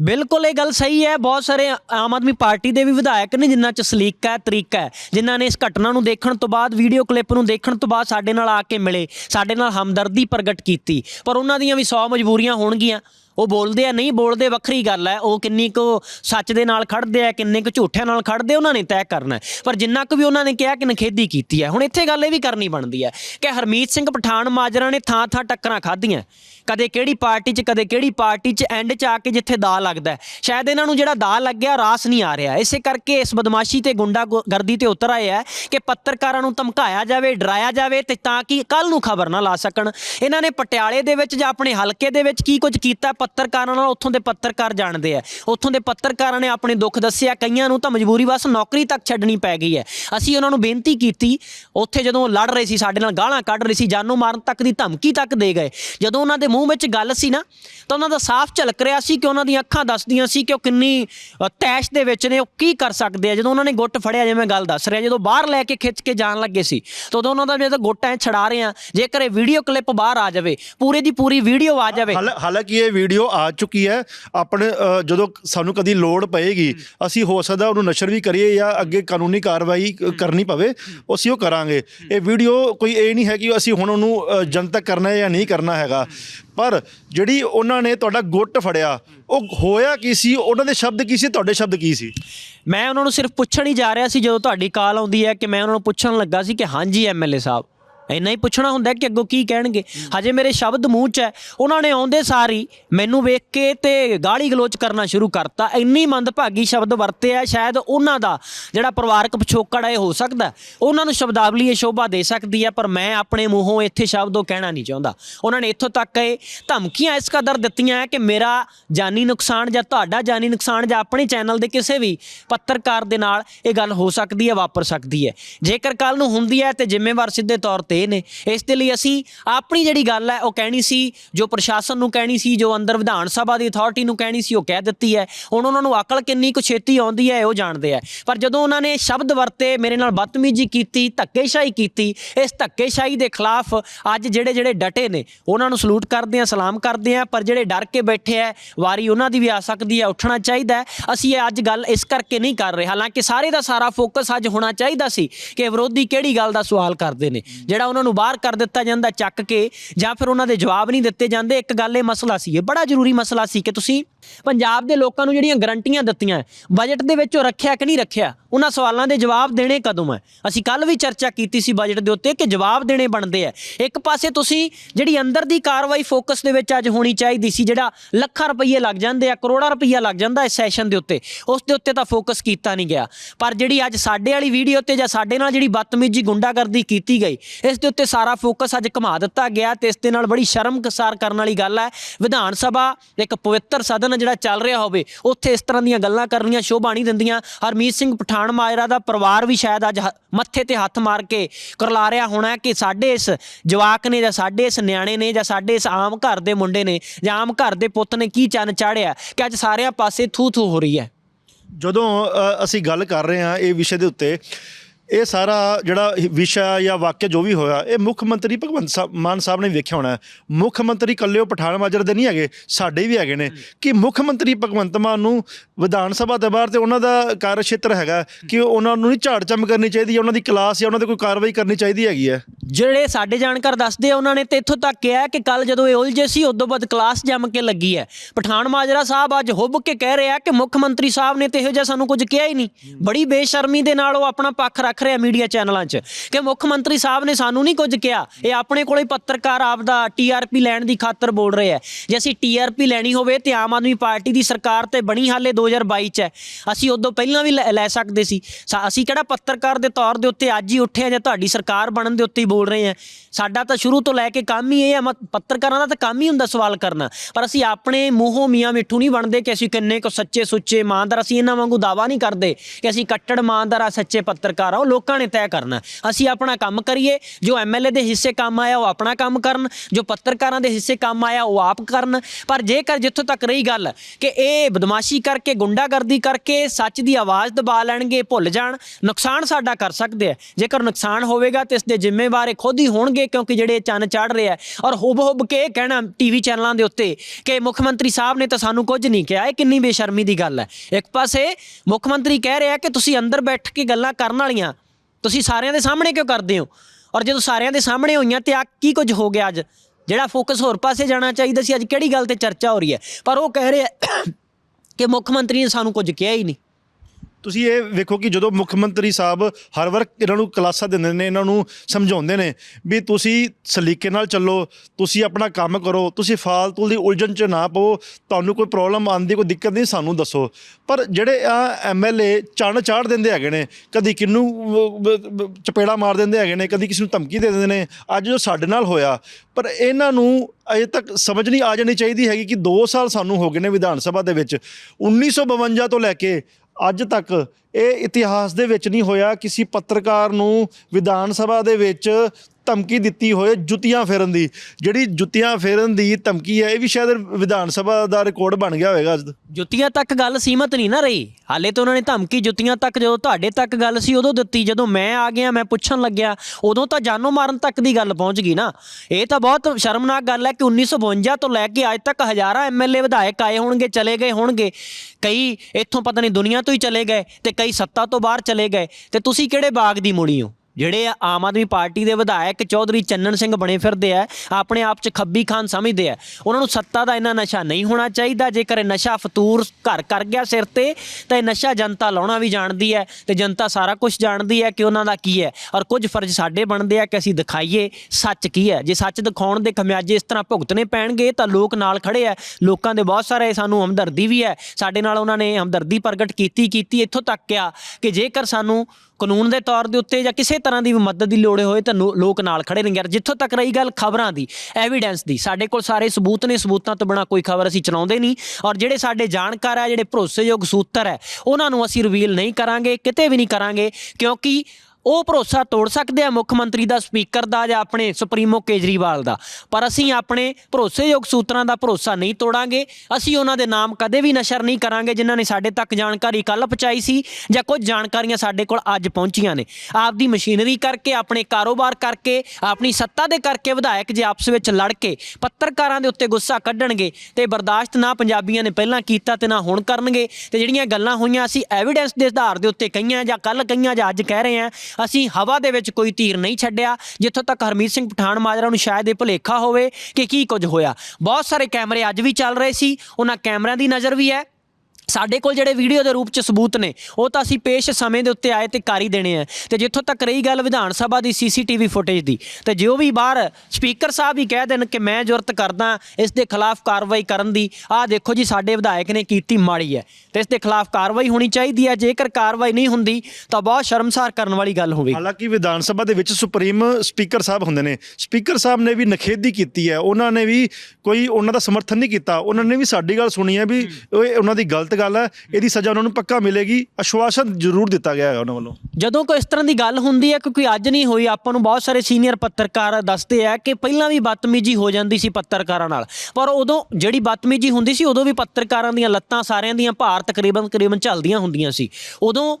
ਬਿਲਕੁਲ, ਇਹ ਗੱਲ ਸਹੀ ਹੈ। ਬਹੁਤ ਸਾਰੇ ਆਮ ਆਦਮੀ ਪਾਰਟੀ ਦੇ ਵੀ ਵਿਧਾਇਕ ਨੇ, ਜਿਨ੍ਹਾਂ 'ਚ ਸਲੀਕਾ ਹੈ, ਤਰੀਕਾ ਹੈ, ਜਿਨ੍ਹਾਂ ਨੇ ਇਸ ਘਟਨਾ ਨੂੰ ਦੇਖਣ ਤੋਂ ਬਾਅਦ ਵੀਡੀਓ ਕਲਿੱਪ ਨੂੰ ਦੇਖਣ ਤੋਂ ਬਾਅਦ ਸਾਡੇ ਨਾਲ ਆ ਕੇ ਮਿਲੇ, ਸਾਡੇ ਨਾਲ ਹਮਦਰਦੀ ਪ੍ਰਗਟ ਕੀਤੀ। ਪਰ ਉਹਨਾਂ ਦੀਆਂ ਵੀ 100 ਮਜਬੂਰੀਆਂ ਹੋਣਗੀਆਂ। ਉਹ ਬੋਲਦੇ ਆ, ਨਹੀਂ ਬੋਲਦੇ ਵੱਖਰੀ ਗੱਲ ਹੈ। ਉਹ ਕਿੰਨੀ ਕੁ ਸੱਚ ਦੇ ਨਾਲ ਖੜਦੇ ਆ, ਕਿੰਨੇ ਕੁ ਝੂਠਿਆਂ ਨਾਲ ਖੜਦੇ ਉਹਨਾਂ ਨੇ ਤੈਅ ਕਰਨਾ ਪਰ ਜਿੰਨਾ ਕੁ ਵੀ ਉਹਨਾਂ ਨੇ ਕਿਹਾ ਕਿ ਨਖੇਦੀ ਕੀਤੀ ਹੈ, ਹੁਣ ਇੱਥੇ ਗੱਲ ਇਹ ਵੀ ਕਰਨੀ ਬਣਦੀ ਹੈ ਕਿ ਹਰਮੀਤ ਸਿੰਘ ਪਠਾਨ ਮਾਜਰਾ ਨੇ ਥਾਂ ਥਾਂ ਟੱਕਰਾਂ ਖਾਧੀਆਂ। ਕਦੇ ਕਿਹੜੀ ਪਾਰਟੀ 'ਚ, ਕਦੇ ਕਿਹੜੀ ਪਾਰਟੀ 'ਚ ਐਂਡ 'ਚ ਆ ਕੇ ਜਿੱਥੇ ਦਾ ਲੱਗਦਾ ਸ਼ਾਇਦ ਇਹਨਾਂ ਨੂੰ ਜਿਹੜਾ ਦਾ ਲੱਗਿਆ, ਰਾਸ ਨਹੀਂ ਆ ਰਿਹਾ। ਇਸੇ ਕਰਕੇ ਇਸ ਬਦਮਾਸ਼ੀ ਤੇ ਗੁੰਡਾ ਗਰਦੀ ਤੇ ਉਤਰ ਆਏ ਹੈ ਕਿ ਪੱਤਰਕਾਰਾਂ ਨੂੰ ਧਮਕਾਇਆ ਜਾਵੇ, ਡਰਾਇਆ ਜਾਵੇ ਤੇ ਤਾਂ ਕਿ ਕੱਲ ਨੂੰ ਖਬਰ ਨਾ ਲਾ ਸਕਣ। ਇਹਨਾਂ ਨੇ ਪਟਿਆਲੇ ਦੇ ਵਿੱਚ ਜਾਂ ਆਪਣੇ ਹਲਕੇ ਦੇ ਵਿੱਚ ਕੀ ਕੁਝ ਕੀਤਾ ਪੱਤਰਕਾਰਾਂ ਨਾਲ ਉੱਥੋਂ ਦੇ ਪੱਤਰਕਾਰ ਜਾਣਦੇ ਆ। ਉੱਥੋਂ ਦੇ ਪੱਤਰਕਾਰਾਂ ਨੇ ਆਪਣੇ ਦੁੱਖ ਦੱਸਿਆ ਕਈਆਂ ਨੂੰ ਤਾਂ ਮਜਬੂਰੀ ਬਸ ਨੌਕਰੀ ਤੱਕ ਛੱਡਣੀ ਪੈ ਗਈ ਹੈ। ਅਸੀਂ ਉਹਨਾਂ ਨੂੰ ਬੇਨਤੀ ਕੀਤੀ ਉੱਥੇ ਜਦੋਂ ਲੜ ਰਹੇ ਸੀ ਸਾਡੇ ਨਾਲ ਗਾਲਾਂ ਕੱਢ ਰਹੇ ਸੀ ਜਾਨੋਂ ਮਾਰਨ ਤੱਕ ਦੀ ਧਮਕੀ ਤੱਕ ਦੇ ਗਏ। ਜਦੋਂ ਉਹਨਾਂ ਦੇ ਮੂੰਹ ਵਿੱਚ ਗੱਲ ਸੀ ਨਾ ਤਾਂ ਉਹਨਾਂ ਦਾ ਸਾਫ਼ ਝਲਕ ਰਿਹਾ ਸੀ ਕਿ ਉਹਨਾਂ ਦੀਆਂ ਅੱਖਾਂ ਦੱਸਦੀਆਂ ਸੀ ਕਿ ਉਹ ਕਿੰਨੀ ਅ, ਤੈਸ਼ ਦੇ ਵਿੱਚ ਨੇ ਉਹ ਕੀ ਕਰ ਸਕਦੇ ਆ। ਜਦੋਂ ਉਹਨਾਂ ਨੇ ਗੁੱਟ ਫੜਿਆ ਜਿਵੇਂ ਗੱਲ ਦੱਸ ਰਿਹਾ ਜਦੋਂ ਬਾਹਰ ਲੈ ਕੇ ਖਿੱਚ ਕੇ ਜਾਣ ਲੱਗੇ ਸੀ ਤਾਂ ਉਦੋਂ ਉਹਨਾਂ ਦਾ ਜਦੋਂ ਗੁੱਟ ਐ ਛਡਾ ਰਹੇ ਆ ਜੇਕਰ ਇਹ ਵੀਡੀਓ ਕਲਿੱਪ ਬਾਹਰ ਆ ਜਾਵੇ ਪੂਰੇ ਦੀ ਪੂਰੀ ਵੀਡੀਓ ਆ ਜਾਵੇ। ਹਾਲਾਂਕਿ ਇਹ ਵੀਡੀਓ ਆ ਚੁੱਕੀ ਹੈ। ਆਪਣੇ ਅ, ਜਦੋਂ ਸਾਨੂੰ ਕਦੀ ਲੋੜ ਪਏਗੀ ਅਸੀਂ ਹੋ ਸਕਦਾ ਉਹਨੂੰ ਨਸ਼ਰ ਵੀ ਕਰੀਏ ਜਾਂ ਅੱਗੇ ਕਾਨੂੰਨੀ ਕਾਰਵਾਈ ਕ- ਕਰਨੀ ਪਵੇ ਉਹ ਅਸੀਂ ਉਹ ਕਰਾਂਗੇ। ਇਹ ਵੀਡੀਓ ਕੋਈ ਇਹ ਨਹੀਂ ਹੈ ਕਿ ਅਸੀਂ ਹੁਣ ਉਹਨੂੰ ਅ, ਜਨਤਕ ਕਰਨਾ ਹੈ ਜਾਂ ਨਹੀਂ ਕਰਨਾ ਹੈਗਾ। ਪਰ ਜਿਹੜੀ ਉਹਨਾਂ ਨੇ ਤੁਹਾਡਾ ਗੁੱਟ ਫੜਿਆ ਉਹ ਹੋਇਆ ਕੀ ਸੀ? ਉਹਨਾਂ ਦੇ ਸ਼ਬਦ ਕੀ ਸੀ? ਤੁਹਾਡੇ ਸ਼ਬਦ ਕੀ ਸੀ? ਮੈਂ ਉਹਨਾਂ ਨੂੰ ਸਿਰਫ ਪੁੱਛਣ ਹੀ ਜਾ ਰਿਹਾ ਸੀ ਜਦੋਂ ਤੁਹਾਡੀ ਕਾਲ ਆਉਂਦੀ ਹੈ ਕਿ ਮੈਂ ਉਹਨਾਂ ਨੂੰ ਪੁੱਛਣ ਲੱਗਾ ਸੀ ਕਿ ਹਾਂਜੀ ਐਮਐਲਏ ਸਾਹਿਬ। ਇੰਨਾ ਹੀ ਪੁੱਛਣਾ ਹੁੰਦਾ ਕਿ ਅੱਗੋਂ ਕੀ ਕਹਿਣਗੇ। ਹਜੇ ਮੇਰੇ ਸ਼ਬਦ ਮੂੰਹ 'ਚ ਹੈ। ਉਹਨਾਂ ਨੇ ਆਉਂਦੇ ਸਾਰੀ ਮੈਨੂੰ ਵੇਖ ਕੇ ਤੇ ਗਾਲੀ ਗਲੋਚ ਕਰਨਾ ਸ਼ੁਰੂ ਕਰਤਾ। ਇੰਨੀ ਮੰਦਭਾਗੀ ਸ਼ਬਦ ਵਰਤੇ ਆ ਸ਼ਾਇਦ ਉਹਨਾਂ ਦਾ ਜਿਹੜਾ ਪਰਿਵਾਰਕ ਪਿਛੋਕੜ ਹੈ, ਇਹ ਹੋ ਸਕਦਾ ਉਹਨਾਂ ਨੂੰ ਸ਼ਬਦਾਵਲੀ ਇਹ ਸ਼ੋਭਾ ਦੇ ਸਕਦੀ ਹੈ, ਪਰ ਮੈਂ ਆਪਣੇ ਮੂੰਹੋਂ ਇੱਥੇ ਸ਼ਬਦ ਉਹ ਕਹਿਣਾ ਨਹੀਂ ਚਾਹੁੰਦਾ। ਉਹਨਾਂ ਨੇ ਇੱਥੋਂ ਤੱਕ ਇਹ ਧਮਕੀਆਂ ਇਸ ਕਦਰ ਦਿੱਤੀਆਂ ਹੈ ਕਿ ਮੇਰਾ ਜਾਨੀ ਨੁਕਸਾਨ ਜਾਂ ਤੁਹਾਡਾ ਜਾਨੀ ਨੁਕਸਾਨ ਜਾਂ ਆਪਣੇ ਚੈਨਲ ਦੇ ਕਿਸੇ ਵੀ ਪੱਤਰਕਾਰ ਦੇ ਨਾਲ ਇਹ ਗੱਲ ਹੋ ਸਕਦੀ ਹੈ, ਵਾਪਰ ਸਕਦੀ ਹੈ। ਜੇਕਰ ਕੱਲ ਨੂੰ ਹੁੰਦੀ ਹੈ ਤੇ ਜ਼ਿੰਮੇਵਾਰ ਸਿੱਧੇ ਤੌਰ ਤੇ ਇਹ ਨੇ। ਇਸ ਦੇ ਲਈ ਅਸੀਂ ਆਪਣੀ ਜਿਹੜੀ ਗੱਲ ਹੈ, ਉਹ ਕਹਿਣੀ ਸੀ, ਜੋ ਪ੍ਰਸ਼ਾਸਨ ਨੂੰ ਕਹਿਣੀ ਸੀ, ਜੋ ਅੰਦਰ ਵਿਧਾਨ ਸਭਾ ਦੀ ਅਥਾਰਟੀ ਨੂੰ ਕਹਿਣੀ ਸੀ, ਉਹ ਕਹਿ ਦਿੱਤੀ ਹੈ। ਹੁਣ ਉਹਨਾਂ ਨੂੰ ਅਕਲ ਕਿੰਨੀ ਕੁ ਛੇਤੀ ਆਉਂਦੀ ਹੈ ਉਹ ਜਾਣਦੇ ਆ ਪਰ ਜਦੋਂ ਉਹਨਾਂ ਨੇ ਸ਼ਬਦ ਵਰਤੇ, ਮੇਰੇ ਨਾਲ ਬਦਤਮੀਜ਼ੀ ਕੀਤੀ, ਧੱਕੇਸ਼ਾਹੀ ਕੀਤੀ, ਇਸ ਧੱਕੇਸ਼ਾਹੀ ਦੇ ਖਿਲਾਫ ਅੱਜ ਜਿਹੜੇ ਜਿਹੜੇ ਡਟੇ ਨੇ, ਉਹਨਾਂ ਨੂੰ ਸਲੂਟ ਕਰਦੇ ਆ ਸਲਾਮ ਕਰਦੇ ਆ ਪਰ ਜਿਹੜੇ ਡਰ ਕੇ ਬੈਠੇ ਆ ਵਾਰੀ ਉਹਨਾਂ ਦੀ ਵੀ ਆ ਸਕਦੀ ਹੈ, ਉੱਠਣਾ ਚਾਹੀਦਾ ਅਸੀਂ ਇਹ ਅੱਜ ਗੱਲ ਇਸ ਕਰਕੇ ਨਹੀਂ ਕਰ ਰਹੇ। ਹਾਲਾਂਕਿ ਸਾਰੇ ਦਾ ਸਾਰਾ ਫੋਕਸ ਅੱਜ ਹੋਣਾ ਚਾਹੀਦਾ ਸੀ ਕਿ ਵਿਰੋਧੀ ਕਿਹੜੀ ਗੱਲ ਦਾ ਸਵਾਲ ਕਰਦੇ ਨੇ? ਜਿਹੜਾ ਉਹਨਾਂ ਨੂੰ ਬਾਹਰ ਕਰ ਦਿੱਤਾ ਜਾਂਦਾ ਚੱਕ ਕੇ ਜਾਂ ਫਿਰ ਉਹਨਾਂ ਦੇ ਜਵਾਬ ਨਹੀਂ ਦਿੱਤੇ ਜਾਂਦੇ। ਇੱਕ ਗੱਲ ਇਹ ਮਸਲਾ ਸੀ, ਇਹ ਬੜਾ ਜ਼ਰੂਰੀ ਮਸਲਾ ਸੀ ਕਿ ਤੁਸੀਂ ਪੰਜਾਬ ਦੇ ਲੋਕਾਂ ਨੂੰ ਜਿਹੜੀਆਂ ਗਰੰਟੀਆਂ ਦਿੱਤੀਆਂ ਬਜਟ ਦੇ ਵਿੱਚ ਉਹ ਰੱਖਿਆ ਕਿ ਨਹੀਂ ਰੱਖਿਆ, ਉਹਨਾਂ ਸਵਾਲਾਂ ਦੇ ਜਵਾਬ ਦੇਣੇ ਕਦੋਂ ਹੈ ਅਸੀਂ ਕੱਲ ਵੀ ਚਰਚਾ ਕੀਤੀ ਸੀ ਬਜਟ ਦੇ ਉੱਤੇ ਕਿ ਜਵਾਬ ਦੇਣੇ ਬਣਦੇ ਆ। ਇੱਕ ਪਾਸੇ ਤੁਸੀਂ ਜਿਹੜੀ ਅੰਦਰ ਦੀ ਕਾਰਵਾਈ ਫੋਕਸ ਦੇ ਵਿੱਚ ਅੱਜ ਹੋਣੀ ਚਾਹੀਦੀ ਸੀ, ਜਿਹੜਾ ਲੱਖਾਂ ਰੁਪਏ ਲੱਗ ਜਾਂਦੇ ਆ, ਕਰੋੜਾਂ ਰੁਪਈਆ ਲੱਗ ਜਾਂਦਾ ਇਸ ਸੈਸ਼ਨ ਦੇ ਉੱਤੇ, ਉਸ ਦੇ ਉੱਤੇ ਤਾਂ ਫੋਕਸ ਕੀਤਾ ਨਹੀਂ ਗਿਆ। ਪਰ ਜਿਹੜੀ ਅੱਜ ਸਾਡੇ ਵਾਲੀ ਵੀਡੀਓ ਤੇ ਜਾਂ ਸਾਡੇ ਨਾਲ ਜਿਹੜੀ ਬਦਤਮੀਜ਼ੀ ਗੁੰਡਾਗਰਦੀ ਕੀਤੀ ਗਈ, ਇਸ ਦੇ ਉੱਤੇ ਸਾਰਾ ਫੋਕਸ ਅੱਜ ਘੁਮਾ ਦਿੱਤਾ ਗਿਆ ਤੇ ਇਸ ਦੇ ਨਾਲ ਬੜੀ ਸ਼ਰਮਕਸਾਰ ਕਰਨ ਵਾਲੀ ਗੱਲ ਹੈ। ਵਿਧਾਨ ਸਭਾ ਇੱਕ ਪਵਿੱਤਰ ਸਦਨ ਜਿਹੜਾ ਚੱਲ ਰਿਹਾ ਹੋਵੇ, ਉੱਥੇ ਇਸ ਤਰ੍ਹਾਂ ਦੀਆਂ ਗੱਲਾਂ ਕਰਨੀਆਂ ਸ਼ੋਭਾ ਨਹੀਂ ਦਿੰਦੀਆਂ। ਹਰਮੀਤ ਸਿੰਘ ਪਠਾਨ ਮਾਜਰਾ ਦਾ ਪਰਿਵਾਰ ਵੀ ਸ਼ਾਇਦ ਅੱਜ ਮੱਥੇ ਤੇ ਹੱਥ ਮਾਰ ਕੇ ਕਰਲਾ ਰਿਹਾ ਹੋਣਾ ਕਿ ਸਾਡੇ ਇਸ ਜਵਾਕ ਨੇ ਜਾਂ ਸਾਡੇ ਇਸ ਨਿਆਣੇ ਨੇ ਜਾਂ ਸਾਡੇ ਇਸ ਆਮ ਘਰ ਦੇ ਮੁੰਡੇ ਨੇ ਜਾਂ ਆਮ ਘਰ ਦੇ ਪੁੱਤ ਨੇ ਕੀ ਚੰਨ ਚਾੜਿਆ ਕਿ ਅੱਜ ਸਾਰਿਆਂ ਪਾਸੇ ਥੂ ਥੂ ਹੋ ਰਹੀ ਹੈ। ਜਦੋਂ ਅਸੀਂ ਗੱਲ ਕਰ ਰਹੇ ਹਾਂ ਇਹ ਵਿਸ਼ੇ ਦੇ ਉੱਤੇ ਇਹ ਸਾਰਾ ਜਿਹੜਾ ਵਿਸ਼ਾ ਜਾਂ ਵਾਕਿਆ ਜੋ ਵੀ ਹੋਇਆ ਇਹ ਮੁੱਖ ਮੰਤਰੀ ਭਗਵੰਤ ਸਾਹਿਬ ਮਾਨ ਸਾਹਿਬ ਨੇ ਵੇਖਿਆ ਹੋਣਾ ਹੈ। ਮੁੱਖ ਮੰਤਰੀ ਇਕੱਲੇ ਉਹ ਪਠਾਨ ਮਾਜਰੇ ਦੇ ਨਹੀਂ ਹੈਗੇ ਸਾਡੇ ਵੀ ਹੈਗੇ ਨੇ। ਕਿ ਮੁੱਖ ਮੰਤਰੀ ਭਗਵੰਤ ਮਾਨ ਨੂੰ ਵਿਧਾਨ ਸਭਾ ਦੇ ਬਾਹਰ ਤੇ ਉਹਨਾਂ ਦਾ ਕਾਰਜਖੇਤਰ ਹੈਗਾ ਕਿ ਉਹਨਾਂ ਨੂੰ ਨਹੀਂ ਝਾੜ ਚੰਮ ਕਰਨੀ ਚਾਹੀਦੀ ਹੈ ਉਹਨਾਂ ਦੀ ਕਲਾਸ ਜਾਂ ਉਹਨਾਂ ਤੇ ਕੋਈ ਕਾਰਵਾਈ ਕਰਨੀ ਚਾਹੀਦੀ ਹੈਗੀ ਹੈ। ਜਿਹੜੇ ਸਾਡੇ ਜਾਣਕਾਰ ਦੱਸਦੇ ਆ ਉਹਨਾਂ ਨੇ ਤੇ ਇੱਥੋਂ ਤੱਕ ਕਿਹਾ ਕਿ ਕੱਲ ਜਦੋਂ ਇਹ ਉਲਝੇ ਸੀ ਉਦੋਂ ਬਾਅਦ ਕਲਾਸ ਜੰਮ ਕੇ ਲੱਗੀ ਹੈ। ਪਠਾਨ ਮਾਜਰਾ ਸਾਹਿਬ ਅੱਜ ਹੁੱਬ ਕੇ ਕਹਿ ਰਿਹਾ ਕਿ ਮੁੱਖ ਮੰਤਰੀ ਸਾਹਿਬ ਨੇ ਤੇ ਇਹੋ ਜਿਹਾ ਸਾਨੂੰ ਕੁਝ ਕਿਹਾ ਹੀ ਨਹੀਂ। ਬੜੀ ਬੇਸ਼ਰਮੀ ਦੇ ਨਾਲ ਉਹ ਆਪਣਾ ਪੱਖ ਰੱਖ ਰਿਹਾ ਮੀਡੀਆ ਚੈਨਲਾਂ 'ਚ ਕਿ ਮੁੱਖ ਮੰਤਰੀ ਸਾਹਿਬ ਨੇ ਸਾਨੂੰ ਨਹੀਂ ਕੁਝ ਕਿਹਾ। ਇਹ ਆਪਣੇ ਕੋਲੇ ਪੱਤਰਕਾਰ ਆਪਦਾ ਟੀਆਰਪੀ ਲੈਣ ਦੀ ਖਾਤਰ ਬੋਲ ਰਹੇ ਹੈ। ਜੇ ਅਸੀਂ ਟੀਆਰਪੀ ਲੈਣੀ ਹੋਵੇ ਤੇ ਆਮ ਆਦਮੀ ਪਾਰਟੀ ਦੀ ਸਰਕਾਰ ਤੇ ਬਣੀ ਹਾਲੇ 2022 ਚ ਹੈ। ਅਸੀਂ ਉਦੋਂ ਪਹਿਲਾਂ ਵੀ ਲੈ ਲੈ ਸਕਦੇ ਸੀ। ਅਸੀਂ ਕਿਹੜਾ ਪੱਤਰਕਾਰ ਦੇ ਤੌਰ ਦੇ ਉੱਤੇ ਅੱਜ ਹੀ ਉੱਠੇ ਆ ਜਾਂ ਤੁਹਾਡੀ ਸਰਕਾਰ ਬਣਨ ਦੇ ਉੱਤੇ ਹੀ ਬੋਲ ਰਹੇ ਆ ਸਾਡਾ ਤਾਂ ਸ਼ੁਰੂ ਤੋਂ ਲੈ ਕੇ ਕੰਮ ਹੀ ਇਹ ਆ, ਮ- ਪੱਤਰਕਾਰਾਂ ਦਾ ਤਾਂ ਕੰਮ ਹੀ ਹੁੰਦਾ ਸਵਾਲ ਕਰਨਾ। ਪਰ ਅਸੀਂ ਆਪਣੇ ਮੂੰਹੋਂ ਮੀਆਂ ਮਿੱਠੂ ਨਹੀਂ ਬਣਦੇ ਕਿ ਅਸੀਂ ਕਿੰਨੇ ਕੁ ਸੱਚੇ ਸੁੱਚੇ ਇਮਾਨਦਾਰ, ਅਸੀਂ ਇਹਨਾਂ ਵਾਂਗੂ ਦਾਵਾ ਨਹੀਂ ਕਰਦੇ ਕਿ ਅਸੀਂ ਕੱਟੜ ਇਮਾਨਦਾਰ ਆ, ਸੱਚੇ ਪੱਤਰਕਾਰ ਆ, ਉਹ ਲੋਕਾਂ ਨੇ ਤੈਅ ਕਰਨਾ। ਅਸੀਂ ਆਪਣਾ ਕੰਮ ਕਰੀਏ, ਜੋ ਐਮਐਲਏ ਦੇ ਹਿੱਸੇ ਕੰਮ ਆਇਆ, ਉਹ ਆਪਣਾ ਕੰਮ ਕਰਨ, ਜੋ ਪੱਤਰਕਾਰਾਂ ਦੇ ਹਿੱਸੇ ਕੰਮ ਆਇਆ, ਉਹ ਆਪ ਕਰਨ। ਪਰ ਜੇਕਰ ਜਿੱਥੋਂ ਤੱਕ ਰਹੀ ਗੱਲ ਕਿ ਇਹ ਬਦਮਾਸ਼ੀ ਕਰਕੇ, ਗੁੰਡਾਗਰਦੀ ਕਰਕੇ ਸੱਚ ਦੀ ਆਵਾਜ਼ ਦਬਾ ਲੈਣਗੇ, ਭੁੱਲ ਜਾਣ, ਨੁਕਸਾਨ ਸਾਡਾ ਕਰ ਸਕਦੇ ਆ। ਜੇਕਰ ਨੁਕਸਾਨ ਹੋਵੇਗਾ ਤੇ ਇਸ ਦੇ ਜ਼ਿੰਮੇਵਾਰ ਖੁਦ ਹੀ ਹੋਣਗੇ ਕਿਉਂਕਿ ਜਿਹੜੇ ਚੰਨ ਚੜ ਰਹੇ ਆ। ਔਰ ਹੁਬ ਹੁਬ ਕੇ ਇਹ ਕਹਿਣਾ ਟੀਵੀ ਚੈਨਲਾਂ ਦੇ ਉੱਤੇ ਕਿ ਮੁੱਖ ਮੰਤਰੀ ਸਾਹਿਬ ਨੇ ਤਾਂ ਸਾਨੂੰ ਕੁਝ ਨਹੀਂ ਕਿਹਾ। ਇਹ ਕਿੰਨੀ ਬੇਸ਼ਰਮੀ ਦੀ ਗੱਲ ਹੈ। ਇੱਕ ਪਾਸੇ ਮੁੱਖ ਮੰਤਰੀ ਕਹਿ ਰਿਹਾ ਕਿ ਤੁਸੀਂ ਅੰਦਰ ਬੈਠ ਕੇ ਗੱਲਾਂ ਕਰਨ ਵਾਲੀਆਂ, ਤੁਸੀਂ ਸਾਰਿਆਂ ਦੇ ਸਾਹਮਣੇ ਕਿਉਂ ਕਰਦੇ ਹੋ? ਔਰ ਜਦੋਂ ਸਾਰਿਆਂ ਦੇ ਸਾਹਮਣੇ ਹੋਈਆਂ ਤੇ ਆ ਕੀ ਕੁਝ ਹੋ ਗਿਆ ਅੱਜ? ਜਿਹੜਾ ਫੋਕਸ ਹੋਰ ਪਾਸੇ ਜਾਣਾ ਚਾਹੀਦਾ ਸੀ, ਅੱਜ ਕਿਹੜੀ ਗੱਲ ਤੇ ਚਰਚਾ ਹੋ ਰਹੀ ਹੈ? ਪਰ ਉਹ ਕਹਿ ਰਿਹਾ ਕਿ ਮੁੱਖ ਮੰਤਰੀ ਨੇ ਸਾਨੂੰ ਕੁਝ ਕਿਹਾ ਹੀ ਨਹੀਂ। ਤੁਸੀਂ ਇਹ ਵੇਖੋ ਕਿ ਜਦੋਂ ਮੁੱਖ ਮੰਤਰੀ ਸਾਹਿਬ ਹਰ ਵਾਰ ਇਹਨਾਂ ਨੂੰ ਕਲਾਸਾਂ ਦਿੰਦੇ ਨੇ, ਇਹਨਾਂ ਨੂੰ ਸਮਝਾਉਂਦੇ ਨੇ ਵੀ ਤੁਸੀਂ ਸਲੀਕੇ ਨਾਲ ਚੱਲੋ, ਤੁਸੀਂ ਆਪਣਾ ਕੰਮ ਕਰੋ, ਤੁਸੀਂ ਫਾਲਤੂ ਦੀ ਉਲਝਣ 'ਚ ਨਾ ਪਓ ਤੁਹਾਨੂੰ ਕੋਈ ਪ੍ਰੋਬਲਮ ਆਉਂਦੀ ਕੋਈ ਦਿੱਕਤ ਨਹੀਂ, ਸਾਨੂੰ ਦੱਸੋ। ਪਰ ਜਿਹੜੇ ਆ ਐਮਐਲਏ ਚੰਨ ਚਾੜ ਦਿੰਦੇ ਹੈਗੇ ਨੇ, ਕਦੀ ਕਿੰਨੂੰ ਵ- ਚਪੇੜਾ ਮਾਰ ਦਿੰਦੇ ਹੈਗੇ ਨੇ, ਕਦੀ ਕਿਸੇ ਨੂੰ ਧਮਕੀ ਦੇ ਦਿੰਦੇ ਨੇ, ਅੱਜ ਜੋ ਸਾਡੇ ਨਾਲ ਹੋਇਆ, ਪਰ ਇਹਨਾਂ ਨੂੰ ਅਜੇ ਤੱਕ ਸਮਝ ਨਹੀਂ ਆ ਜਾਣੀ ਚਾਹੀਦੀ ਹੈਗੀ ਕਿ 2 ਸਾਲ ਸਾਨੂੰ ਹੋ ਗਏ ਨੇ ਵਿਧਾਨ ਸਭਾ ਦੇ ਵਿੱਚ। 1952 ਤੋਂ ਲੈ ਕੇ ਅੱਜ ਤੱਕ ਇਹ ਇਤਿਹਾਸ ਦੇ ਵਿੱਚ ਨਹੀਂ ਹੋਇਆ। ਕਿਸੇ ਪੱਤਰਕਾਰ ਨੂੰ ਵਿਧਾਨ ਸਭਾ ਦੇ ਵਿੱਚ ਧਮਕੀ ਦਿੱਤੀ ਹੋਏ ਜੁੱਤੀਆਂ ਫੇਰਨ ਦੀ। ਜਿਹੜੀ ਜੁੱਤੀਆਂ ਫੇਰਨ ਦੀ ਧਮਕੀ ਹੈ, ਇਹ ਵੀ ਸ਼ਾਇਦ ਵਿਧਾਨ ਸਭਾ ਦਾ ਰਿਕਾਰਡ ਬਣ ਗਿਆ ਹੋਵੇਗਾ ਅੱਜ। ਜੁੱਤੀਆਂ ਤੱਕ ਗੱਲ ਸੀਮਤ ਨਹੀਂ ਨਾ ਰਹੀ। ਹਾਲੇ ਤਾਂ ਉਹਨਾਂ ਨੇ ਧਮਕੀ ਜੁੱਤੀਆਂ ਤੱਕ, ਜਦੋਂ ਤੁਹਾਡੇ ਤੱਕ ਗੱਲ ਸੀ, ਉਦੋਂ ਦਿੱਤੀ। ਜਦੋਂ ਮੈਂ ਆ ਗਿਆ, ਮੈਂ ਪੁੱਛਣ ਲੱਗਿਆ, ਉਦੋਂ ਤਾਂ ਜਾਨੋਂ ਮਾਰਨ ਤੱਕ ਦੀ ਗੱਲ ਪਹੁੰਚ ਗਈ ਨਾ। ਇਹ ਤਾਂ ਬਹੁਤ ਸ਼ਰਮਨਾਕ ਗੱਲ ਹੈ ਕਿ 1952 ਤੋਂ ਲੈ ਕੇ ਅੱਜ ਤੱਕ ਹਜ਼ਾਰਾਂ ਐਮਐਲਏ ਵਿਧਾਇਕ ਆਏ ਹੋਣਗੇ, ਚਲੇ ਗਏ ਹੋਣਗੇ। ਕਈ ਇੱਥੋਂ ਪਤਾ ਨਹੀਂ ਦੁਨੀਆ ਤੋਂ ਹੀ ਚਲੇ ਗਏ ਤੇ ਕਈ ਸੱਤਾ ਤੋਂ ਬਾਹਰ ਚਲੇ ਗਏ। ਤੇ ਤੁਸੀਂ ਕਿਹੜੇ ਬਾਗ ਦੀ ਮੂਲੀ ਹੋ? ਜਿਹੜੇ ਆ ਆਮ ਆਦਮੀ ਪਾਰਟੀ ਦੇ ਵਿਧਾਇਕ ਚੌਧਰੀ ਚੰਨਣ ਸਿੰਘ ਬਣੇ ਫਿਰਦੇ ਆ, ਆਪਣੇ ਆਪ 'ਚ ਖੱਬੀ ਖਾਨ ਸਮਝਦੇ ਆ। ਉਹਨਾਂ ਨੂੰ ਸੱਤਾ ਦਾ ਇੰਨਾ ਨਸ਼ਾ ਨਹੀਂ ਹੋਣਾ ਚਾਹੀਦਾ, ਜੇਕਰ ਇਹ ਨਸ਼ਾ ਫਤੂਰ ਘਰ ਕਰ ਗਿਆ ਸਿਰ ਤੇ, ਤਾਂ ਇਹ ਨਸ਼ਾ ਜਨਤਾ ਲਾਉਣਾ ਵੀ ਜਾਣਦੀ ਹੈ ਤੇ ਜਨਤਾ ਸਾਰਾ ਕੁਝ ਜਾਣਦੀ ਹੈ ਕਿ ਉਹਨਾਂ ਦਾ ਕੀ ਹੈ। ਔਰ ਕੁਝ ਫਰਜ਼ ਸਾਡੇ ਬਣਦੇ ਆ ਕਿ ਅਸੀਂ ਦਿਖਾਈਏ ਸੱਚ ਕੀ ਹੈ। ਜੇ ਸੱਚ ਦਿਖਾਉਣ ਦੇ ਖਮਿਆਜੇ ਇਸ ਤਰ੍ਹਾਂ ਭੁਗਤਣੇ ਪੈਣਗੇ, ਤਾਂ ਲੋਕ ਨਾਲ ਖੜੇ ਆ। ਲੋਕਾਂ ਦੇ ਬਹੁਤ ਸਾਰੇ ਸਾਨੂੰ ਹਮਦਰਦੀ ਵੀ ਹੈ। ਸਾਡੇ ਨਾਲ ਉਹਨਾਂ ਨੇ ਹਮਦਰਦੀ ਪ੍ਰਗਟ ਕੀਤੀ ਕੀਤੀ ਇੱਥੋਂ ਤੱਕ ਆ ਕਿ ਜੇਕਰ ਸਾਨੂੰ ਕਾਨੂੰਨ ਦੇ ਤੌਰ ਦੇ ਉੱਤੇ ਜਾਂ ਕਿਸੇ ਤਰ੍ਹਾਂ ਦੀ ਵੀ ਮਦਦ ਦੀ ਲੋੜ ਹੋਏ ਤਾਂ ਨੋ- ਲੋਕ ਨਾਲ ਖੜੇ ਰਹਿਣਗੇ ਔਰ ਜਿੱਥੋਂ ਤੱਕ ਰਹੀ ਗੱਲ ਖਬਰਾਂ ਦੀ ਐਵੀਡੈਂਸ ਦੀ, ਸਾਡੇ ਕੋਲ ਸਾਰੇ ਸਬੂਤ ਨੇ, ਸਬੂਤਾਂ ਤੋਂ ਬਿਨਾ ਕੋਈ ਖਬਰ ਅਸੀਂ ਚਲਾਉਂਦੇ ਨਹੀਂ। ਔਰ ਜਿਹੜੇ ਸਾਡੇ ਜਾਣਕਾਰ ਹੈ ਜਿਹੜੇ ਭਰੋਸੇਯੋਗ ਸੂਤਰ ਹੈ, ਉਹਨਾਂ ਨੂੰ ਅਸੀਂ ਰਿਵੀਲ ਨਹੀਂ ਕਰਾਂਗੇ, ਕਿਤੇ ਵੀ ਨਹੀਂ ਕਰਾਂਗੇ, ਕਿਉਂਕਿ ਉਹ ਭਰੋਸਾ ਤੋੜ ਸਕਦੇ ਆ ਮੁੱਖ ਮੰਤਰੀ ਦਾ, ਸਪੀਕਰ ਦਾ ਜਾਂ ਆਪਣੇ ਸੁਪਰੀਮੋ ਕੇਜਰੀਵਾਲ ਦਾ। ਪਰ ਅਸੀਂ ਆਪਣੇ ਭਰੋਸੇਯੋਗ ਸੂਤਰਾਂ ਦਾ ਭਰੋਸਾ ਨਹੀਂ ਤੋੜਾਂਗੇ। ਅਸੀਂ ਉਹਨਾਂ ਦੇ ਨਾਮ ਕਦੇ ਵੀ ਨਸ਼ਰ ਨਹੀਂ ਕਰਾਂਗੇ, ਜਿਨ੍ਹਾਂ ਨੇ ਸਾਡੇ ਤੱਕ ਜਾਣਕਾਰੀ ਕੱਲ ਪਹੁੰਚਾਈ ਸੀ ਜਾਂ ਕੁਝ ਜਾਣਕਾਰੀਆਂ ਸਾਡੇ ਕੋਲ ਅੱਜ ਪਹੁੰਚੀਆਂ ਨੇ। ਆਪਦੀ ਮਸ਼ੀਨਰੀ ਕਰਕੇ, ਆਪਣੇ ਕਾਰੋਬਾਰ ਕਰਕੇ, ਆਪਣੀ ਸੱਤਾ ਦੇ ਕਰਕੇ ਵਿਧਾਇਕ ਜੇ ਆਪਸ ਵਿੱਚ ਲੜ ਕੇ ਪੱਤਰਕਾਰਾਂ ਦੇ ਉੱਤੇ ਗੁੱਸਾ ਕੱਢਣਗੇ ਤੇ ਬਰਦਾਸ਼ਤ ਨਾ ਪੰਜਾਬੀਆਂ ਨੇ ਪਹਿਲਾਂ ਕੀਤਾ ਤੇ ਨਾ ਹੁਣ ਕਰਨਗੇ। ਤੇ ਜਿਹੜੀਆਂ ਗੱਲਾਂ ਹੋਈਆਂ ਅਸੀਂ ਐਵੀਡੈਂਸ ਦੇ ਆਧਾਰ ਦੇ ਉੱਤੇ ਕਹੀਆਂ ਜਾਂ ਕੱਲ ਕਹੀਆਂ ਜਾਂ ਅੱਜ ਕਹਿ ਰਹੇ ਹਾਂ ਅਸੀਂ ਹਵਾ ਦੇ ਵਿੱਚ ਕੋਈ ਧੀਰ ਨਹੀਂ ਛੱਡਿਆ, ਜਿੱਥੋਂ ਤੱਕ ਹਰਮੀਤ ਸਿੰਘ ਪਠਾਨ ਮਾਜਰਾ ਨੂੰ ਸ਼ਾਇਦ ਇਹ ਭੁਲੇਖਾ ਹੋਵੇ ਕਿ ਕੀ ਕੁਝ ਹੋਇਆ। ਬਹੁਤ ਸਾਰੇ ਕੈਮਰੇ ਅੱਜ ਵੀ ਚੱਲ ਰਹੇ ਸੀ, ਉਹਨਾਂ ਕੈਮਰਿਆਂ ਦੀ ਨਜ਼ਰ ਵੀ ਹੈ। ਸਾਡੇ ਕੋਲ ਜਿਹੜੇ ਵੀਡੀਓ ਦੇ ਰੂਪ ਚ ਸਬੂਤ ਨੇ ਉਹ ਤਾਂ ਅਸੀਂ ਪੇਸ਼ ਸਮੇਂ ਦੇ ਉੱਤੇ ਆਏ ਤੇ ਕਰ ਹੀ ਦੇਣੇ ਆ। ਤੇ ਜਿੱਥੋਂ ਤੱਕ ਰਹੀ ਗੱਲ ਵਿਧਾਨ ਸਭਾ ਦੀ ਸੀਸੀਟੀਵੀ ਫੁਟੇਜ ਦੀ ਤੇ ਜੋ ਵੀ ਬਾਹਰ ਸਪੀਕਰ ਸਾਹਿਬ ਹੀ ਕਹਿ ਦੇਣ ਕਿ ਮੈਂ ਜ਼ਰੂਰਤ ਕਰਦਾ ਇਸ ਦੇ ਖਿਲਾਫ ਕਾਰਵਾਈ ਕਰਨ ਦੀ ਆਹ ਦੇਖੋ ਜੀ ਸਾਡੇ ਵਿਧਾਇਕ ਨੇ ਕੀਤੀ ਮਾੜੀ ਹੈ ਤੇ ਇਸ ਦੇ ਖਿਲਾਫ ਕਾਰਵਾਈ ਹੋਣੀ ਚਾਹੀਦੀ ਹੈ ਜੇਕਰ ਕਾਰਵਾਈ ਨਹੀਂ ਹੁੰਦੀ ਤਾਂ ਬਹੁਤ ਸ਼ਰਮਸਾਰ ਕਰਨ ਵਾਲੀ ਗੱਲ ਹੋਵੇਗੀ। ਹਾਲਾਂਕਿ ਵਿਧਾਨ ਸਭਾ ਦੇ ਵਿੱਚ ਸੁਪਰੀਮ ਸਪੀਕਰ ਸਾਹਿਬ ਹੁੰਦੇ ਨੇ ਸਪੀਕਰ ਸਾਹਿਬ ਨੇ ਵੀ ਨਖੇਦੀ ਕੀਤੀ ਹੈ ਉਹਨਾਂ ਨੇ ਵੀ ਕੋਈ ਉਹਨਾਂ ਦਾ ਸਮਰਥਨ ਨਹੀਂ ਕੀਤਾ ਉਹਨਾਂ ਨੇ ਵੀ ਸਾਡੀ ਗੱਲ ਸੁਣੀ ਹੈ। ਵੀ ਉਹਨਾਂ ਦੀ ਗਲਤ ਗੱਲ ਹੈ, ਇਹਦੀ ਸਜ਼ਾ ਉਹਨਾਂ ਨੂੰ ਪੱਕਾ ਮਿਲੇਗੀ। ਆਸ਼ਵਾਸਨ ਜ਼ਰੂਰ ਦਿੱਤਾ ਗਿਆ ਹੈ ਉਹਨਾਂ ਵੱਲੋਂ। ਜਦੋਂ ਕੋਈ ਇਸ ਤਰ੍ਹਾਂ ਦੀ ਗੱਲ ਹੁੰਦੀ ਹੈ, ਕਿਉਂਕਿ ਅੱਜ ਨਹੀਂ ਹੋਈ, ਆਪਾਂ ਨੂੰ ਬਹੁਤ ਸਾਰੇ ਸੀਨੀਅਰ ਪੱਤਰਕਾਰ ਦੱਸਦੇ ਆ ਕਿ ਪਹਿਲਾਂ ਵੀ ਬਦਤਮੀਜੀ ਹੋ ਜਾਂਦੀ ਸੀ ਪੱਤਰਕਾਰਾਂ ਨਾਲ। ਪਰ ਉਦੋਂ ਜਿਹੜੀ ਬਦਤਮੀਜੀ ਹੁੰਦੀ ਸੀ, ਉਦੋਂ ਵੀ ਪੱਤਰਕਾਰਾਂ ਦੀਆਂ ਲੱਤਾਂ ਸਾਰਿਆਂ ਦੀਆਂ ਭਾਰ ਤਕਰੀਬਨ ਤਕਰੀਬਨ ਚੱਲਦੀਆਂ ਹੁੰਦੀਆਂ ਸੀ। ਉਦੋਂ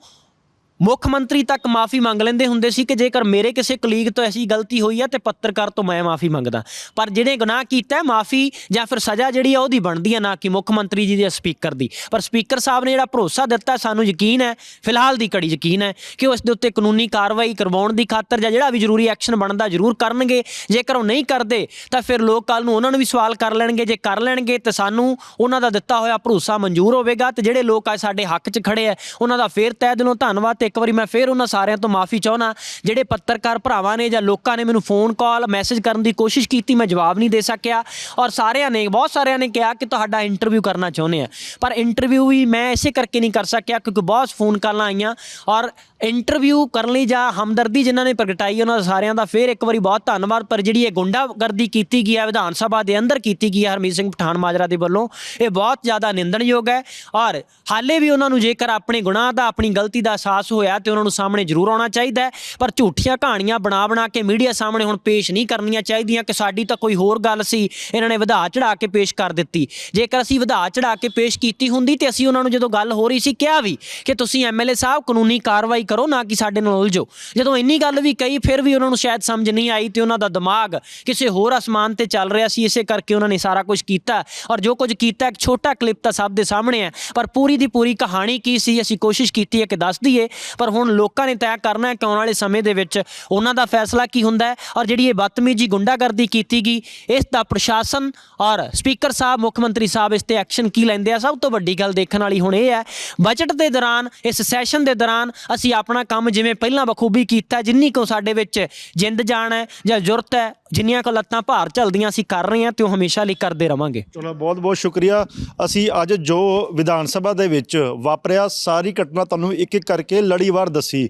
ਮੁੱਖ ਮੰਤਰੀ ਤੱਕ ਮਾਫੀ ਮੰਗ ਲੈਂਦੇ ਹੁੰਦੇ ਸੀ ਕਿ ਜੇਕਰ ਮੇਰੇ ਕਿਸੇ ਕਲੀਗ ਤੋਂ ਐਸੀ ਗਲਤੀ ਹੋਈ ਹੈ ਤੇ ਪੱਤਰਕਾਰ ਤੋਂ ਮੈਂ ਮਾਫੀ ਮੰਗਦਾ। ਪਰ ਜਿਹੜੇ ਗੁਨਾਹ ਕੀਤਾ ਮਾਫੀ ਜਾਂ ਫਿਰ ਸਜ਼ਾ ਜਿਹੜੀ ਆ ਉਹਦੀ ਬਣਦੀ ਹੈ ਨਾ ਕਿ ਮੁੱਖ ਮੰਤਰੀ ਜੀ ਦੇ ਸਪੀਕਰ ਦੀ। ਪਰ ਸਪੀਕਰ ਸਾਹਿਬ ਨੇ ਜਿਹੜਾ ਭਰੋਸਾ ਦਿੱਤਾ, ਸਾਨੂੰ ਯਕੀਨ ਹੈ, ਫਿਲਹਾਲ ਦੀ ਕੜੀ ਯਕੀਨ ਹੈ ਕਿ ਉਸ ਦੇ ਉੱਤੇ ਕਾਨੂੰਨੀ ਕਾਰਵਾਈ ਕਰਵਾਉਣ ਦੀ ਖਾਤਰ ਜਾਂ ਜਿਹੜਾ ਵੀ ਜ਼ਰੂਰੀ ਐਕਸ਼ਨ ਬਣਦਾ ਜ਼ਰੂਰ ਕਰਨਗੇ। ਜੇਕਰ ਉਹ ਨਹੀਂ ਕਰਦੇ, ਤਾਂ ਫਿਰ ਲੋਕ ਕੱਲ ਨੂੰ ਉਹਨਾਂ ਨੂੰ ਵੀ ਸਵਾਲ ਕਰ ਲੈਣਗੇ। ਜੇ ਕਰ ਲੈਣਗੇ, ਤਾਂ ਸਾਨੂੰ ਉਹਨਾਂ ਦਾ ਦਿੱਤਾ ਹੋਇਆ ਭਰੋਸਾ ਮਨਜ਼ੂਰ ਹੋਵੇਗਾ ਤੇ ਜਿਹੜੇ ਲੋਕ ਅੱਜ ਸਾਡੇ ਹੱਕ 'ਚ ਖੜੇ ਆ, ਉਹਨਾਂ ਦਾ ਫੇਰ ਤਹਿ ਦਿਲੋਂ ਧੰਨਵਾਦ ਤੇ ਇੱਕ ਵਾਰੀ ਮੈਂ ਫੇਰ ਉਹਨਾਂ ਸਾਰਿਆਂ ਤੋਂ ਮਾਫੀ ਚਾਹਣਾ ਜਿਹੜੇ ਪੱਤਰਕਾਰ ਭਰਾਵਾਂ ਨੇ ਜਾਂ ਲੋਕਾਂ ਨੇ ਮੈਨੂੰ ਫੋਨ ਕਾਲ ਮੈਸੇਜ ਕਰਨ ਦੀ ਕੋਸ਼ਿਸ਼ ਕੀਤੀ, ਮੈਂ ਜਵਾਬ ਨਹੀਂ ਦੇ ਸਕਿਆ ਔਰ ਸਾਰਿਆਂ ਨੇ, ਬਹੁਤ ਸਾਰਿਆਂ ਨੇ ਕਿਹਾ ਕਿ ਤੁਹਾਡਾ ਇੰਟਰਵਿਊ ਕਰਨਾ ਚਾਹੁੰਦੇ ਆ। ਪਰ ਇੰਟਰਵਿਊ ਵੀ ਮੈਂ ਇਸੇ ਕਰਕੇ ਨਹੀਂ ਕਰ ਸਕਿਆ ਕਿਉਂਕਿ ਬਹੁਤ ਫੋਨ ਕਾਲਾਂ ਆਈਆਂ ਔਰ ਇੰਟਰਵਿਊ ਕਰਨ ਲਈ ਜਾਂ ਹਮਦਰਦੀ ਜਿਨ੍ਹਾਂ ਨੇ ਪ੍ਰਗਟਾਈ ਉਹਨਾਂ ਸਾਰਿਆਂ ਦਾ, ਫੇਰ ਇੱਕ ਵਾਰੀ ਬਹੁਤ ਧੰਨਵਾਦ। ਪਰ ਜਿਹੜੀ ਇਹ ਗੁੰਡਾਗਰਦੀ ਕੀਤੀ ਗਈ ਹੈ, ਵਿਧਾਨ ਸਭਾ ਦੇ ਅੰਦਰ ਕੀਤੀ ਗਈ ਹੈ, ਹਰਮੀਤ ਸਿੰਘ ਪਠਾਨ ਮਾਜਰਾ ਦੇ ਵੱਲੋਂ, ਇਹ ਬਹੁਤ ਜ਼ਿਆਦਾ ਨਿੰਦਣਯੋਗ ਹੈ। ਔਰ ਹਾਲੇ ਵੀ ਉਹਨਾਂ ਨੂੰ ਜੇਕਰ ਆਪਣੇ ਗੁਨਾਹ ਦਾ, ਆਪਣੀ ਗਲਤੀ ਦਾ ਅਹਿਸਾਸ ਹੋਇਆ ਤੇ ਉਹਨਾਂ ਨੂੰ ਸਾਹਮਣੇ ਜ਼ਰੂਰ ਆਉਣਾ ਚਾਹੀਦਾ ਹੈ। ਪਰ ਝੂਠੀਆਂ ਕਹਾਣੀਆਂ ਬਣਾ ਬਣਾ ਕੇ ਮੀਡੀਆ ਸਾਹਮਣੇ ਹੁਣ ਪੇਸ਼ ਨਹੀਂ ਕਰਨੀਆਂ ਚਾਹੀਦੀਆਂ ਕਿ ਸਾਡੀ ਤਾਂ ਕੋਈ ਹੋਰ ਗੱਲ ਸੀ, ਇਹਨਾਂ ਨੇ ਵਧਾ ਚੜਾ ਕੇ ਪੇਸ਼ ਕਰ ਦਿੱਤੀ। ਜੇਕਰ ਅਸੀਂ ਵਧਾ ਚੜਾ ਕੇ ਪੇਸ਼ ਕੀਤੀ ਹੁੰਦੀ ਤੇ ਅਸੀਂ ਉਹਨਾਂ ਨੂੰ ਜਦੋਂ ਗੱਲ ਹੋ ਰਹੀ ਸੀ ਕਿਹਾ ਵੀ ਕਿ ਤੁਸੀਂ ਐਮਐਲਏ ਸਾਹਿਬ ਕਾਨੂੰਨੀ ਕਾਰਵਾਈ ਕਰੋ ਨਾ ਕਿ ਸਾਡੇ ਨਾਲ ਉਲਝੋ। ਜਦੋਂ ਇੰਨੀ ਗੱਲ ਵੀ ਕਹੀ, ਫਿਰ ਵੀ ਉਹਨਾਂ ਨੂੰ ਸ਼ਾਇਦ ਸਮਝ ਨਹੀਂ ਆਈ ਤੇ ਉਹਨਾਂ ਦਾ ਦਿਮਾਗ ਕਿਸੇ ਹੋਰ ਅਸਮਾਨ ਤੇ ਚੱਲ ਰਿਹਾ ਸੀ, ਇਸੇ ਕਰਕੇ ਉਹਨਾਂ ਨੇ ਸਾਰਾ ਕੁਝ ਕੀਤਾ। ਔਰ ਜੋ ਕੁਝ ਕੀਤਾ, ਇੱਕ ਛੋਟਾ ਕਲਿੱਪ ਤਾਂ ਸਭ ਦੇ ਸਾਹਮਣੇ ਹੈ। ਪਰ ਪੂਰੀ ਦੀ ਪੂਰੀ ਕਹਾਣੀ ਕੀ ਸੀ, ਅਸੀਂ ਕੋਸ਼ਿਸ਼ ਕੀਤੀ ਹੈ ਕਿ ਦੱਸ ਦਈਏ। ਪਰ ਹੁਣ ਲੋਕਾਂ ਨੇ ਤੈਅ ਕਰਨਾ ਹੈ ਕਿ ਆਉਣ ਵਾਲੇ ਸਮੇਂ ਦੇ ਵਿੱਚ ਉਹਨਾਂ ਦਾ ਫੈਸਲਾ ਕੀ ਹੁੰਦਾ ਹੈ ਔਰ ਜਿਹੜੀ ਇਹ ਬਦਤਮੀਜੀ ਗੁੰਡਾਗਰਦੀ ਕੀਤੀ ਗਈ, ਇਸ ਦਾ ਪ੍ਰਸ਼ਾਸਨ ਔਰ ਸਪੀਕਰ ਸਾਹਿਬ, ਮੁੱਖ ਮੰਤਰੀ ਸਾਹਿਬ ਇਸ ਤੇ ਐਕਸ਼ਨ ਕੀ ਲੈਂਦੇ ਆ? ਸਭ ਤੋਂ ਵੱਡੀ ਗੱਲ ਦੇਖਣ ਵਾਲੀ ਹੁਣ ਇਹ ਹੈ, ਬਜਟ ਦੇ ਦੌਰਾਨ, ਇਸ ਸੈਸ਼ਨ ਦੇ ਦੌਰਾਨ ਅਸੀਂ ਆਪਣਾ ਕੰਮ ਜਿਵੇਂ ਪਹਿਲਾਂ ਬਖੂਬੀ ਕੀਤਾ, ਜਿੰਨੀ ਕੋ ਸਾਡੇ ਵਿੱਚ ਜਿੰਦ ਜਾਣ ਹੈ ਜਾਂ ਜ਼ਰੂਰਤ ਹੈ ਜਿੰਨੀਆਂ ਕੋ ਲੱਤਾਂ ਭਾਰ ਚੱਲਦੀਆਂ ਅਸੀਂ ਕਰ ਰਹੇ ਹਾਂ ਤੇ ਉਹ ਹਮੇਸ਼ਾ ਲਈ ਕਰਦੇ ਰਵਾਂਗੇ। ਚਲੋ ਬਹੁਤ ਬਹੁਤ ਸ਼ੁਕਰੀਆ। ਅਸੀਂ ਅੱਜ ਜੋ ਵਿਧਾਨ ਸਭਾ ਦੇ ਵਿੱਚ ਵਾਪਰਿਆ ਸਾਰੀ ਘਟਨਾ ਤੁਹਾਨੂੰ ਇੱਕ ਇੱਕ ਕਰਕੇ ਲੜੀਵਾਰ ਦੱਸੀ।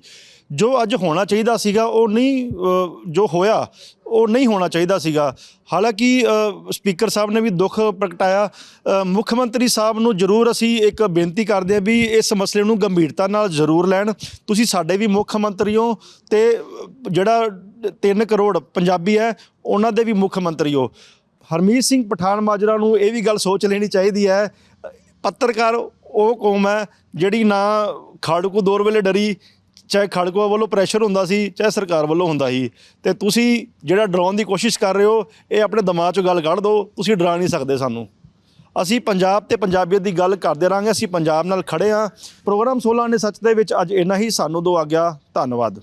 ਜੋ ਅੱਜ ਹੋਣਾ ਚਾਹੀਦਾ ਸੀਗਾ ਉਹ ਨਹੀਂ ਅ, ਜੋ ਹੋਇਆ ਉਹ ਨਹੀਂ ਹੋਣਾ ਚਾਹੀਦਾ ਸੀਗਾ। ਹਾਲਾਂਕਿ ਅ, ਸਪੀਕਰ ਸਾਹਿਬ ਨੇ ਵੀ ਦੁੱਖ ਪ੍ਰਗਟਾਇਆ। ਅ, ਮੁੱਖ ਮੰਤਰੀ ਸਾਹਿਬ ਨੂੰ ਜ਼ਰੂਰ ਅਸੀਂ ਇੱਕ ਬੇਨਤੀ ਕਰਦੇ ਹਾਂ ਵੀ ਇਸ ਮਸਲੇ ਨੂੰ ਗੰਭੀਰਤਾ ਨਾਲ ਜ਼ਰੂਰ ਲੈਣ। ਤੁਸੀਂ ਸਾਡੇ ਵੀ ਮੁੱਖ ਮੰਤਰੀ ਹੋ ਤੇ ਅ, ਜਿਹੜਾ 3 ਕਰੋੜ ਪੰਜਾਬੀ ਹੈ, ਉਹਨਾਂ ਦੇ ਵੀ ਮੁੱਖ ਮੰਤਰੀ ਹੋ। ਹਰਮੀਤ ਸਿੰਘ ਪਠਾਨ ਮਾਜਰਾ ਨੂੰ ਇਹ ਵੀ ਗੱਲ ਸੋਚ ਲੈਣੀ ਚਾਹੀਦੀ ਹੈ, ਪੱਤਰਕਾਰ ਉਹ ਕੌਮ ਹੈ ਜਿਹੜੀ ਨਾ ਖਾੜਕੂ ਦੌਰ ਵੇਲੇ ਡਰੀ, ਚਾਹੇ ਖੜਕੂਆ ਵੱਲੋਂ ਪ੍ਰੈਸ਼ਰ ਹੁੰਦਾ ਸੀ, ਚਾਹੇ ਸਰਕਾਰ ਵੱਲੋਂ ਹੁੰਦਾ ਸੀ। ਤੇ ਤੁਸੀਂ ਜਿਹੜਾ ਡਰਾਉਣ ਦੀ ਕੋਸ਼ਿਸ਼ ਕਰ ਰਹੇ ਹੋ, ਇਹ ਆਪਣੇ ਦਿਮਾਗ 'ਚੋਂ ਗੱਲ ਕੱਢ ਦਿਓ ਤੁਸੀਂ ਡਰਾ ਨਹੀਂ ਸਕਦੇ ਸਾਨੂੰ। ਅਸੀਂ ਪੰਜਾਬ ਤੇ ਪੰਜਾਬੀਅਤ ਦੀ ਗੱਲ ਕਰਦੇ ਰਾਂਗੇ ਅਸੀਂ ਪੰਜਾਬ ਨਾਲ ਖੜੇ ਹਾਂ। ਪ੍ਰੋਗਰਾਮ 16 ਨੇ ਸੱਚ ਦੇ ਵਿੱਚ ਅੱਜ ਇੰਨਾ ਹੀ, ਸਾਨੂੰ ਦੋ ਆ ਗਿਆ ਧੰਨਵਾਦ।